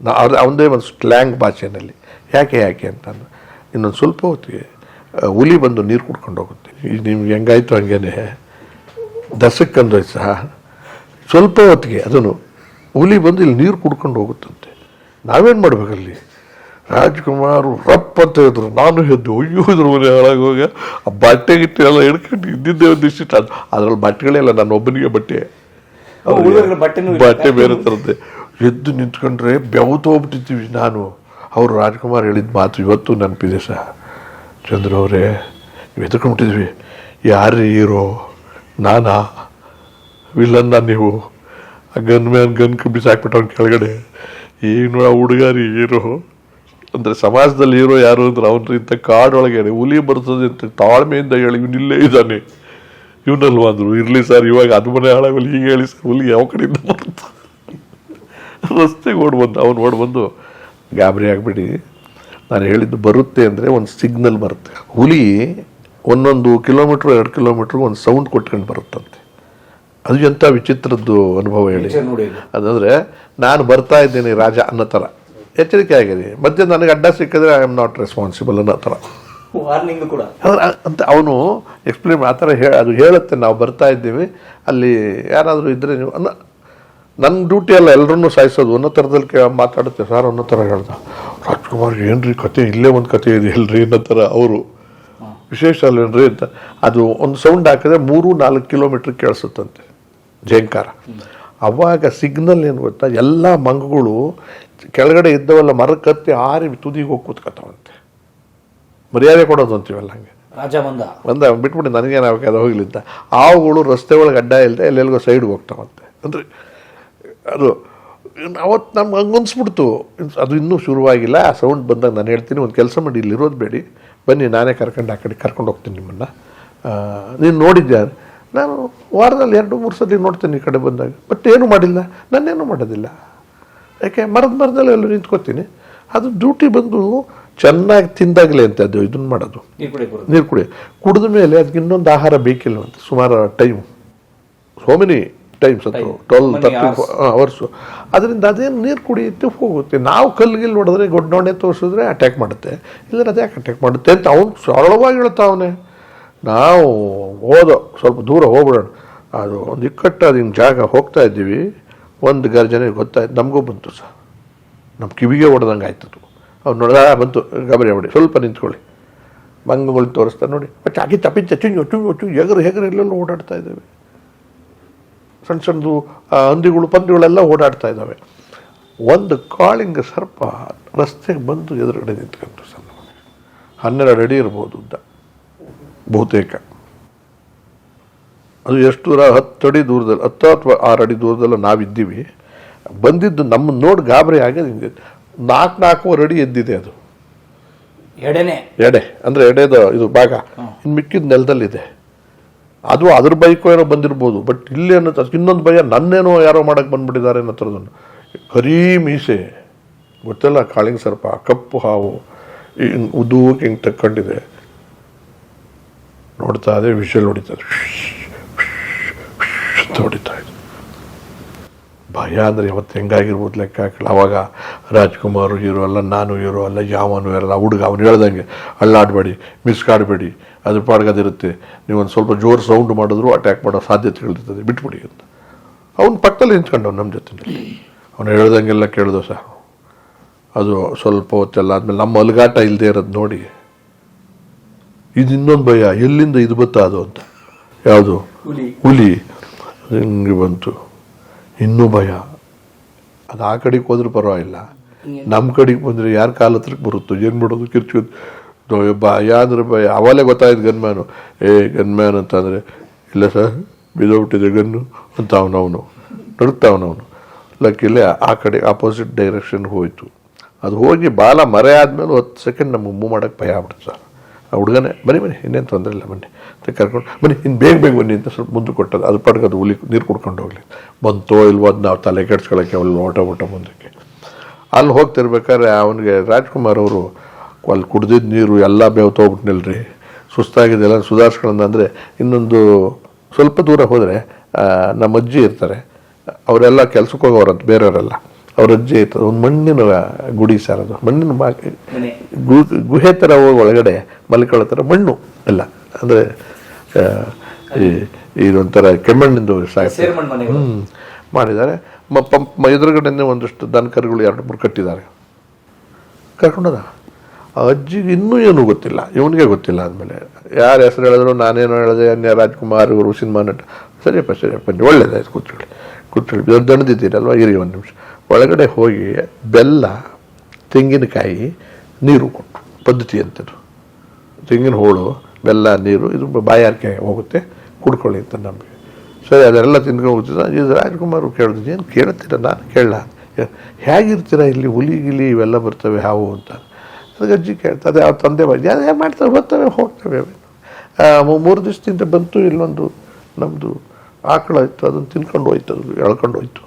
ನಾ, ಅವ್ರ, ಅವನದೇ ಒಂದು ಸ್ಲ್ಯಾಂಗ್ ಭಾಷೆಯಲ್ಲಿ. ಯಾಕೆ ಯಾಕೆ ಅಂತ ಇನ್ನೊಂದು ಸ್ವಲ್ಪ ಹೊತ್ತಿಗೆ ಹುಲಿ ಬಂದು ನೀರು ಕುಡ್ಕೊಂಡು ಹೋಗುತ್ತೆ. ಈಗ ನಿಮ್ಗೆ ಹೆಂಗಾಯ್ತು ಹಂಗೇನೆ? ದಸಕ್ಕಂದೋಯ್ತು ಸಹ ಸ್ವಲ್ಪ ಹೊತ್ತಿಗೆ ಅದನ್ನು ಹುಲಿ ಬಂದು ಇಲ್ಲಿ ನೀರು ಕುಡ್ಕೊಂಡು ಹೋಗುತ್ತಂತೆ. ನಾವೇನು ಮಾಡಬೇಕಲ್ಲಿ ರಾಜ್ಕುಮಾರ್ ರಪ್ಪ ಅಂತ ಹೇಳಿದ್ರು. ನಾನು ಎದ್ದು ಅಯ್ಯೋ ಇದ್ರ ಮನೆ ಹೋಗ. ಆ ಬಟ್ಟೆ ಗಿಟ್ಟೆ ಎಲ್ಲ ಹಿಡ್ಕೊಂಡು ಇದ್ದಿದ್ದೇ ಒಂದು ಇಷ್ಟ ಅದರಲ್ಲಿ ಅದ್ರಲ್ಲಿ ಬಟ್ಟೆಗಳೆಲ್ಲ ನಾನು ಒಬ್ಬನಿಗೆ ಬಟ್ಟೆ. ಬಟ್ಟೆ ಇಲ್ಲ. ಬಟ್ಟೆ ಬೇರೆ ಥರದ್ದೆ ಎದ್ದು ನಿಂತ್ಕೊಂಡ್ರೆ ಬೆವತ ಹೋಗ್ಬಿಟ್ಟಿದ್ದೀವಿ ನಾನು. ಅವರು ರಾಜ್ಕುಮಾರ್ ಹೇಳಿದ ಮಾತು ಇವತ್ತು ನೆನಪಿದೆ ಸಹ. ಚಂದ್ರ ಅವರೇ ನೀವು ಎದ್ಕೊಂಡ್ಬಿಟ್ಟಿದ್ವಿ. ಯಾರು ಹೀರೋ? ನಾನಾ? ವಿಲನ್ನ ನೀವು ಆ ಗನ್ ಮ್ಯಾನ್ ಗನ್ ಬಿಸಾಕ್ಬಿಟ್ಟು ಅವ್ನ ಕೆಳಗಡೆ. ಏನು ಆ ಹುಡುಗಾರಿ ಹೀರೋ. ಅಂದರೆ ಸಮಾಜದಲ್ಲಿ ಹೀರೋ ಯಾರು ಅಂದ್ರೆ ಅವನು ಇಂಥ ಕಾಡೊಳಗೆ ಹುಲಿ ಬರ್ತದೆ ಅಂತ ತಾಳ್ಮೆಯಿಂದ ಹೇಳಿ ಇವನಿಲ್ಲೇ ಇದ್ದಾನೆ. ಇವನಲ್ವ ಅಂದರು, ಇರಲಿ ಸರ್, ಇವಾಗ ಅದು ಮನೆ ಹಾಳಾಗಲಿ ಹೀಗೆ ಹೇಳಿ ಸರ್, ಹುಲಿ ಯಾವ ಕಡೆಯಿಂದ ಬರುತ್ತೆ? ರಸ್ತೆಗೆ ಓಡ್ಬಂದು ಅವನು ಓಡ್ ಬಂದು, ಗಾಬರಿ ಆಗಿಬಿಡಿ. ನಾನು ಹೇಳಿದ್ದು ಬರುತ್ತೆ ಅಂದರೆ ಒಂದು ಸಿಗ್ನಲ್ ಬರುತ್ತೆ. ಹುಲಿ ಒಂದೊಂದು ಕಿಲೋಮೀಟ್ರ್, ಎರಡು ಕಿಲೋಮೀಟ್ರ್ ಒಂದು ಸೌಂಡ್ ಕೊಟ್ಕೊಂಡು ಬರುತ್ತಂತೆ. ಅದು ಎಂಥ ವಿಚಿತ್ರದ್ದು ಅನುಭವ ಹೇಳಿ. ಅದಂದರೆ ನಾನು ಬರ್ತಾ ಇದ್ದೀನಿ ರಾಜ ಅನ್ನೋ ಥರ. ಎಚ್ಚರಿಕೆ ಆಗಿದೆ ಮಧ್ಯೆ ನನಗೆ ಅಡ್ಡ ಸಿಕ್ಕಿದ್ರೆ ಐ ಆಮ್ ನಾಟ್ ರೆಸ್ಪಾನ್ಸಿಬಲ್ ಅನ್ನೋ ಥರ. ವಾರ್ನಿಂಗ್ ಕೂಡ. ಅಂತ ಅವನು ಎಕ್ಸ್ಪ್ಲೇನ್ ಆ ಥರ ಹೇಳ ಅದು ಹೇಳುತ್ತೆ ನಾವು ಬರ್ತಾ ಇದ್ದೀವಿ ಅಲ್ಲಿ ಯಾರಾದರೂ ಇದ್ದರೆ ನೀವು ಅನ್ನ ನನ್ನ ಡ್ಯೂಟಿ ಅಲ್ಲ ಎಲ್ಲರನ್ನೂ ಸಾಯಿಸೋದು. ಅನ್ನೋ ಥರದಲ್ಲಿ ಕೇ ಮಾತಾಡುತ್ತೆ ಸರ್ ಅನ್ನೋ ಥರ ಹೇಳ್ದ. ರಾಜ್ಕುಮಾರ್ ಏನ್ರಿ ಕತೆ? ಇಲ್ಲೇ ಒಂದು ಕತೆ ಇದೆ ಹೇಳ್ರಿ ಅನ್ನೋ ಥರ ಅವರು. ವಿಶೇಷ ಅಲ್ಲೇನ್ರಿ ಅಂತ. ಅದು ಒಂದು ಸೌಂಡ್ ಹಾಕಿದ್ರೆ ಮೂರು ನಾಲ್ಕು ಕಿಲೋಮೀಟ್ರ್ ಕೇಳಿಸುತ್ತಂತೆ. ಜೇಂಕಾರ ಅವಾಗ ಸಿಗ್ನಲ್ ಏನು ಗೊತ್ತಾ? ಎಲ್ಲ ಮಂಗಗಳು ಕೆಳಗಡೆ ಇದ್ದವಲ್ಲ ಮರಕ್ಕೆ ಹತ್ತಿ ಆರಿ ತುದಿಗೆ ಹೋಗಿ ಕೂತ್ಕೊತಾವಂತೆ ಮರ್ಯಾದೆ ಕೊಡೋದು ಅಂತೀವಲ್ಲ ಹಂಗೆ. ರಾಜ ಬಂದ? ಬಂದ ಬಿಟ್ಬಿಟ್ಟು ನನಗೇನು ಅವಕ್ಕೆ ಹೋಗ್ಲಿಂತ ಆವುಗಳು ರಸ್ತೆ ಒಳಗೆ ಅಡ್ಡ ಇಲ್ಲದೆ ಎಲ್ಲೆಲ್ಗೋ ಸೈಡ್ಗೆ ಹೋಗ್ತಾವಂತೆ. ಅಂದರೆ ಅದು ಅವತ್ತು ನಮ್ಗೆ ಹಂಗನ್ಸ್ಬಿಡ್ತು. ಅದು ಇನ್ನೂ ಶುರುವಾಗಿಲ್ಲ. ಆ ಸೌಂಡ್ ಬಂದಾಗ ನಾನು ಹೇಳ್ತೀನಿ ಒಂದು ಕೆಲಸ ಮಾಡಿ ಇಲ್ಲಿ ಇರೋದು ಬೇಡಿ. ಬನ್ನಿ ನಾನೇ ಕರ್ಕೊಂಡು ಆ ಕಡೆ ಕರ್ಕೊಂಡು ಹೋಗ್ತೀನಿ ನಿಮ್ಮನ್ನು. ನೀನು ನೋಡಿದ್ಯಾ? ನಾನು ವಾರದಲ್ಲಿ ಎರಡು ಮೂರು ಸಲ ನೋಡ್ತೀನಿ ಈ ಕಡೆ ಬಂದಾಗ. ಬಟ್ ಏನು ಮಾಡಿಲ್ಲ? ನಾನೇನು ಮಾಡೋದಿಲ್ಲ. ಯಾಕೆ? ಮರದ ಮರದಲ್ಲಿ ಎಲ್ಲರೂ ನಿಂತ್ಕೋತೀನಿ. ಅದು ಡ್ಯೂಟಿ ಬಂದು ಚೆನ್ನಾಗಿ ತಿಂದಾಗಲೇ ಅಂತ ಅದು ಇದನ್ನು ಮಾಡೋದು. ನೀರು ಕುಡಿ ಕುಡಿದ ಮೇಲೆ ಅದಕ್ಕೆ ಇನ್ನೊಂದು ಆಹಾರ ಬೇಕಿಲ್ಲ ಅಂತ ಸುಮಾರು ಟೈಮ್. ಸೋ ಮೆನಿ ಟೈಮ್ಸ್ ಅದು. ಟ್ವೆಲ್ ತರ್ಟಿ ಅವರ್ಸು ಅದರಿಂದ ಅದೇನು ನೀರು ಕುಡಿಯುತ್ತೆ? ಹೋಗುತ್ತೆ. ನಾವು ಕಲ್ಲಿಗಿಲ್ಲಿ ನೋಡಿದ್ರೆ ಗೊಡ್ಡೋಣೆ ತೋರಿಸಿದ್ರೆ ಅಟ್ಯಾಕ್ ಮಾಡುತ್ತೆ. ಇಲ್ಲದ್ರೆ ಅದ್ಯಾಕೆ ಅಟ್ಯಾಕ್ ಮಾಡುತ್ತೆ ಅಂತ ಅವನು ಸರಳವಾಗಿ ಹೇಳ್ತಾವನೆ. ನಾವು ಹೋದೋ, ಸ್ವಲ್ಪ ದೂರ ಹೋಗ್ಬಿಡೋಣ. ಅದು ಒಂದು ಇಕ್ಕಟ್ಟಾದ ಹಿಂಗೆ ಜಾಗ ಹೋಗ್ತಾ ಇದ್ದೀವಿ. ಒಂದು ಗರ್ಜನೆ ಗೊತ್ತಾಯ್ತು ನಮಗೂ ಬಂತು ಸರ್. ನಮ್ಮ ಕಿವಿಗೆ ಹೊಡೆದಂಗೆ ಆಯ್ತದು ಅವ್ನು ನೋಡಿದ ಬಂತು ಗಬರಿ ಹೊಡಿ ಸ್ವಲ್ಪ ನಿಂತ್ಕೊಳ್ಳಿ. ಮಂಗಗಳು ತೋರಿಸ್ತಾರೆ ನೋಡಿ. ಚಾಕಿ ಚಪಿ ಚುಂಜು ಚುಂಜು ಚುಂಜು ಹೆಗರು ಹೆಗರು ಎಲ್ಲೆಲ್ಲೂ ಓಡಾಡ್ತಾ ಇದ್ದಾವೆ. ಸಣ್ಣ ಸಣ್ಣದು ಹಂದಿಗಳು ಪಂದಿಗಳೆಲ್ಲ ಓಡಾಡ್ತಾ ಇದ್ದಾವೆ. ಒಂದು ಕಾಳಿಂಗ ಸರ್ಪ ರಸ್ತೆಗೆ ಬಂದು ಎದುರುಗಡೆ ನಿಂತ್ಕೊಂತು ಸರ್. ಹನ್ನೆರಡು ಅಡಿ ಇರ್ಬೋದು ಉದ್ದ ಬಹುತೇಕ ಅದು ಎಷ್ಟು ದೂರ ಹತ್ತು ಅಡಿ ದೂರದಲ್ಲಿ ಹತ್ತು ಅಥವಾ ಆರು ಅಡಿ ದೂರದಲ್ಲಿ ನಾವಿದ್ದೀವಿ ಬಂದಿದ್ದು ನಮ್ಮ ನೋಡಿ ಗಾಬರಿ ಆಗಿ ಹಿಂಗೆ ನಾಲ್ಕು ನಾಲ್ಕೂವರೆ ಅಡಿ ಎದ್ದಿದೆ ಅದು ಎಡೆನೆ ಎಡೆ ಅಂದರೆ ಎಡೆದ ಇದು ಭಾಗ ಇನ್ನು ಮಿಕ್ಕಿದ ನೆಲದಲ್ಲಿದೆ ಅದು ಅದ್ರ ಬೈಕೋ ಏನೋ ಬಂದಿರ್ಬೋದು ಬಟ್ ಇಲ್ಲಿ ಅನ್ನೋ ಇನ್ನೊಂದು ಭಯ ನನ್ನೇನೋ ಯಾರೋ ಮಾಡೋಕ್ಕೆ ಬಂದ್ಬಿಟ್ಟಿದ್ದಾರೆ ಅನ್ನೋ ಥರದನ್ನು ಕರೀ ಮೀಸೆ ಗೊತ್ತಲ್ಲ ಕಾಳಿಂಗ್ ಸರ್ಪ ಕಪ್ಪು ಹಾವು ಹಿಂಗೆ ಉದ್ದಕ್ಕೆ ಹಿಂಗೆ ತಕ್ಕೊಂಡಿದೆ ನೋಡ್ತಾ ಇದೆ ವಿಷಲ್ ಹೊಡಿತಾ ಅಂತ ಹೊಡಿತಾ ಇದೆ ಭಯ ಅಂದರೆ ಇವತ್ತು ಹೆಂಗಾಗಿರ್ಬೋದು ಲೆಕ್ಕ ಹಾಕಲ್ಲ. ಅವಾಗ ರಾಜ್ಕುಮಾರು ಹೀರೋ ಅಲ್ಲ, ನಾನು ಹೀರೋ ಅಲ್ಲ, ಯಾವನು ಇರಲ್ಲ. ಹುಡುಗ ಅವನು ಹೇಳ್ದಂಗೆ ಅಳ್ಳಾಡಬೇಡಿ ಮಿಸ್ ಕಾಡಬೇಡಿ, ಅದು ಪಾಡ್ಗದಿರುತ್ತೆ. ನೀವು ಒಂದು ಸ್ವಲ್ಪ ಜೋರು ಸೌಂಡ್ ಮಾಡಿದ್ರು ಅಟ್ಯಾಕ್ ಮಾಡೋ ಸಾಧ್ಯತೆ ಸಾಧ್ಯತೆಗಳಿರ್ತದೆ ಬಿಟ್ಬಿಡಿ ಅಂತ. ಅವ್ನು ಪಕ್ಕದಲ್ಲಿ ನಿಂತ್ಕೊಂಡವ್ ನಮ್ಮ ಜೊತೆಯಲ್ಲಿ. ಅವನು ಹೇಳ್ದಂಗೆಲ್ಲ ಕೇಳ್ದೋ ಸರ್ ಅದು ಸ್ವಲ್ಪ ಹೊತ್ತೆಲ್ಲ ಆದಮೇಲೆ ನಮ್ಮ ಅಲಗಾಟ ಇಲ್ಲದೆ ಇರೋದು ನೋಡಿ. ಇದು ಇನ್ನೊಂದು ಭಯ ಎಲ್ಲಿಂದ ಇದು ಬತ್ತಾ ಅದು ಅಂತ. ಯಾವುದು? ಹುಲಿ. ಹಿಂಗೆ ಬಂತು? ಇನ್ನೂ ಭಯ. ಅದು ಆ ಕಡೆಗೆ ಹೋದ್ರೆ ಪರವಾಗಿಲ್ಲ. ನಮ್ಮ ಕಡೆಗೆ ಬಂದರೆ ಯಾರ ಕಾಲ ಹತ್ರಕ್ಕೆ ಬರುತ್ತೋ? ಏನು ಮಾಡೋದು? ಕಿರ್ಚೋದು ಭಯ ಅಂದ್ರೆ ಭಯ. ಅವಲೇ ಗೊತ್ತಾಯ್ತು ಗನ್ಮ್ಯಾನು. ಏ ಗನ್ಮ್ಯಾನ್ ಅಂತಂದರೆ ಇಲ್ಲ ಸರ್ ಬಿದೋಗ್ಬಿಟ್ಟಿದೆ ಗನ್ನು ಅಂತ ಅವನವನು. ನಡುಕ್ತಾವನವನು ಲಕ್ಕಿಲ್ಲೇ ಆ ಕಡೆ ಆಪೋಸಿಟ್ ಡೈರೆಕ್ಷನ್ಗೆ ಹೋಯಿತು. ಅದು ಹೋಗಿ ಬಾಲ ಮರೆ ಆದಮೇಲೆ ಹತ್ತು ಸೆಕೆಂಡ್ ನಮಗೆ ಮೂವ್ ಮಾಡೋಕ್ಕೆ ಭಯ ಆಗ್ಬಿಡ್ತು ಸರ್. ಹುಡುಗನೇ, ಬನ್ನಿ ಬನ್ನಿ, ಇನ್ನೇನು ತೊಂದರೆ ಇಲ್ಲ, ಬನ್ನಿ. ಅಂತ ಕರ್ಕೊಂಡು, ಬನ್ನಿ ಇನ್ನು ಬೇಗ ಬೇಗ ಬನ್ನಿ ಅಂತ ಸ್ವಲ್ಪ ಮುಂದೆ ಕೊಟ್ಟದ್ದು. ಅದು ಪಾಡ್ಗೆ ಅದು ಹುಲಿ, ನೀರು ಕುಡ್ಕೊಂಡು ಹೋಗ್ಲಿ. ಬಂತೋ, ಇಲ್ವೋ ಅದು ನಾವು ತಲೆ ಕೆಡ್ಸ್ಕೊಳಕ್ಕೆ ಅವಳು ಓಟ ಓಟ ಮುಂದಕ್ಕೆ. ಅಲ್ಲಿ ಹೋಗ್ತಿರ್ಬೇಕಾದ್ರೆ ಅವನಿಗೆ ರಾಜ್ಕುಮಾರ್ ಅವರು, ಅಲ್ಲಿ ಕುಡ್ದಿದ್ದ ನೀರು ಎಲ್ಲ ಬೇವು ತೊಗೊಬಿಟ್ನಿಲ್ರಿ ಸುಸ್ತಾಗಿದೆ ಎಲ್ಲ ಸುಧಾರಿಸ್ಕೊಳ್ಳೋಣ ಅಂದರೆ ಇನ್ನೊಂದು ಸ್ವಲ್ಪ ದೂರ ಹೋದರೆ ನಮ್ಮ ಅಜ್ಜಿ ಇರ್ತಾರೆ. ಅವರೆಲ್ಲ ಕೆಲಸಕ್ಕೆ ಹೋಗೋರಂತ ಬೇರೆಯವರೆಲ್ಲ. ಅವ್ರ ಅಜ್ಜಿ ಇರ್ತದೆ ಒಂದು ಮಣ್ಣಿನ ಗುಡಿ ಸರ್ ಅದು. ಮಣ್ಣಿನ ಗು- ಗುಹೆ ಥರ ಹೋಗಿ ಒಳಗಡೆ ಮಲ್ಕೊಳ್ಳೋ ಥರ ಮಣ್ಣು ಎಲ್ಲ. ಅಂದರೆ ಈ ಇದೊಂಥರ ಕೆಮ್ಮಣ್ಣಿಂದು ಸಾಕು. ಮನೆಗಳು. ಮಾಡಿದ್ದಾರೆ. ಮ ಪಂಪ್ ಎದುರುಗಡೆನೇ ಒಂದಷ್ಟು ದನ ಕರುಗಳು ಎರಡು ಮೂರು ಕಟ್ಟಿದ್ದಾರೆ. ಕರ್ಕೊಂಡದ? ಆ ಅಜ್ಜಿಗೆ ಇನ್ನೂ ಏನೂ ಗೊತ್ತಿಲ್ಲ. ಇವನಿಗೆ ಗೊತ್ತಿಲ್ಲ ಅಂದಮೇಲೆ. ಯಾರು ಹೆಸರು ಹೇಳಿದ್ರು ನಾನೇನು ಹೇಳಿದೆ ಅನ್ಯ ರಾಜ್ಕುಮಾರ್ ಇವರು ಸಿನಿಮಾ ನಟ. ಸರಿಯಪ್ಪ ಸರಿಯಪ್ಪ ಒಳ್ಳೇದಾಯ್ತು ಕೂತ್ಕೊಳ್ಳಿ. ಕೂತ್ಕೊಳ್ಳಿ. ದಣದಿದ್ದೀರಲ್ವ? ಇರಿ ಒಂದು ನಿಮಿಷ. ಒಳಗಡೆ ಹೋಗಿ ಬೆಲ್ಲ, ತೆಂಗಿನಕಾಯಿ, ನೀರು ಕೊಟ್ಟು ಪದ್ಧತಿ ಅಂತಾರೆ ತೆಂಗಿನ ಹೋಳು, ಬೆಲ್ಲ, ನೀರು, ಇದು ಬಾಯಾರಿಕೆ ಹೋಗುತ್ತೆ, ಕುಡ್ಕೊಳ್ಳಿ ಅಂತ ನಮಗೆ ಸರಿ, ಅದೆಲ್ಲ ತಿನ್ಕೊಂಡು ಹೋಗ್ತಿದ್ದ. ಇದು ರಾಜ್ಕುಮಾರ್ ಕೇಳಿದ್ರು ಏನು ಕೇಳ್ತೀರ? ನಾನು ಕೇಳಲ್ಲ ಹೇಗಿರ್ತೀರ ಇಲ್ಲಿ? ಹುಲಿ, ಗಿಲಿ ಇವೆಲ್ಲ ಬರ್ತವೆ, ಹಾವು ಅಂತ. ಅದಕ್ಕೆ ಅಜ್ಜಿ ಕೇಳ್ತದೆ ಅವ್ರ ತಂದೆ ಅದೇ ಮಾಡ್ತಾರೆ, ಹೋಗ್ತವೆ ಹೋಗ್ತವೆ. ಮೂರು ದಿವಸದಿಂದ ಬಂತು, ಇಲ್ಲೊಂದು ನಮ್ಮದು ಆಕಳ ಇತ್ತು, ಅದನ್ನು ತಿನ್ಕೊಂಡು ಹೋಯ್ತು, ಅದು ಎಳ್ಕೊಂಡು ಹೋಯ್ತು.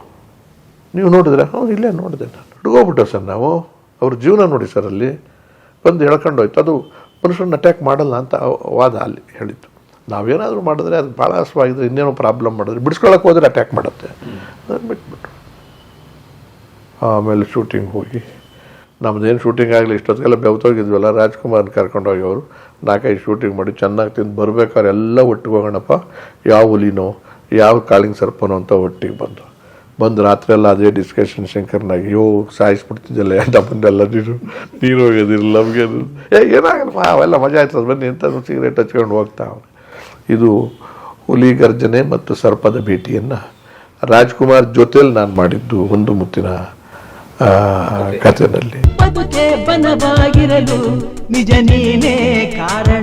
ನೀವು ನೋಡಿದ್ರೆ ಹ್ಞೂ ಇಲ್ಲೇ ನೋಡಿದೆ ನಾನು. ಹುಡುಗೋಗ್ಬಿಟ್ಟೆ ಸರ್ ನಾವು. ಅವ್ರ ಜೀವನ ನೋಡಿ ಸರ್ ಅಲ್ಲಿ. ಬಂದು ಹೇಳ್ಕೊಂಡೋಯ್ತು ಅದು ಮನುಷ್ಯನ ಅಟ್ಯಾಕ್ ಮಾಡಲ್ಲ ಅಂತ ವಾದ ಅಲ್ಲಿ ಹೇಳಿತ್ತು ನಾವೇನಾದರೂ ಮಾಡಿದ್ರೆ ಅದು ಭಾಳ ಹಸುವಾಗಿದ್ರೆ ಇನ್ನೇನೋ ಪ್ರಾಬ್ಲಮ್ ಮಾಡಿದ್ರೆ ಬಿಡಿಸ್ಕೊಳಕ್ಕೆ ಹೋದ್ರೆ ಅಟ್ಯಾಕ್ ಮಾಡುತ್ತೆ. ಅದನ್ನು ಬಿಟ್ಬಿಟ್ರು. ಆಮೇಲೆ ಶೂಟಿಂಗ್ ಹೋಗಿ. ನಮ್ಮದೇನು ಶೂಟಿಂಗ್ ಆಗಲಿ ಇಷ್ಟೊತ್ತಿಗೆಲ್ಲ ಬೆವ್ತೋಗಿದ್ವಲ್ಲ, ರಾಜ್ಕುಮಾರ್ನ ಕರ್ಕೊಂಡೋಗಿ ಅವರು. ನಾಲ್ಕೈದು ಶೂಟಿಂಗ್ ಮಾಡಿ ಚೆನ್ನಾಗಿ ತಿಂದು ಬರ್ಬೇಕಾದ್ರೆ ಎಲ್ಲ ಒಟ್ಟಿಗೆ ಹೋಗೋಣಪ್ಪ. ಯಾವ ಹುಲಿನೋ, ಯಾವ ಕಾಳಿಂಗ್ ಸರ್ಪನೋ ಅಂತ ಒಟ್ಟಿಗೆ ಬಂದು. ಬಂದು ರಾತ್ರಿ ಎಲ್ಲ ಅದೇ ಡಿಸ್ಕಷನ್ ಶಂಕರ್ನಾಗ, ಅಯ್ಯೋ ಸಾಯಿಸ್ಬಿಡ್ತಿದ್ದಲ್ಲ ಡಬ್ಬನ್ನೆಲ್ಲ ನೀರು ನೀರು ಹೋಗೋದಿಲ್ಲ ನಮಗೆ ಏ, ಏನಾಗಲ್ಲ ಅವೆಲ್ಲ ಮಜಾ ಆಯ್ತದ ಬನ್ನಿ ಅಂತ ಸಿಗರೇಟ್ ಹಚ್ಕೊಂಡು ಹೋಗ್ತಾ ಇದು ಹುಲಿ ಗರ್ಜನೆ ಮತ್ತು ಸರ್ಪದ ಭೇಟಿಯನ್ನು ರಾಜ್ಕುಮಾರ್ ಜೊತೆಲಿ ನಾನು ಮಾಡಿದ್ದು ಒಂದು ಮುತ್ತಿನ ಕಥೆನಲ್ಲಿ. ನಿಜ ನೀನೇ ಕಾರಣ.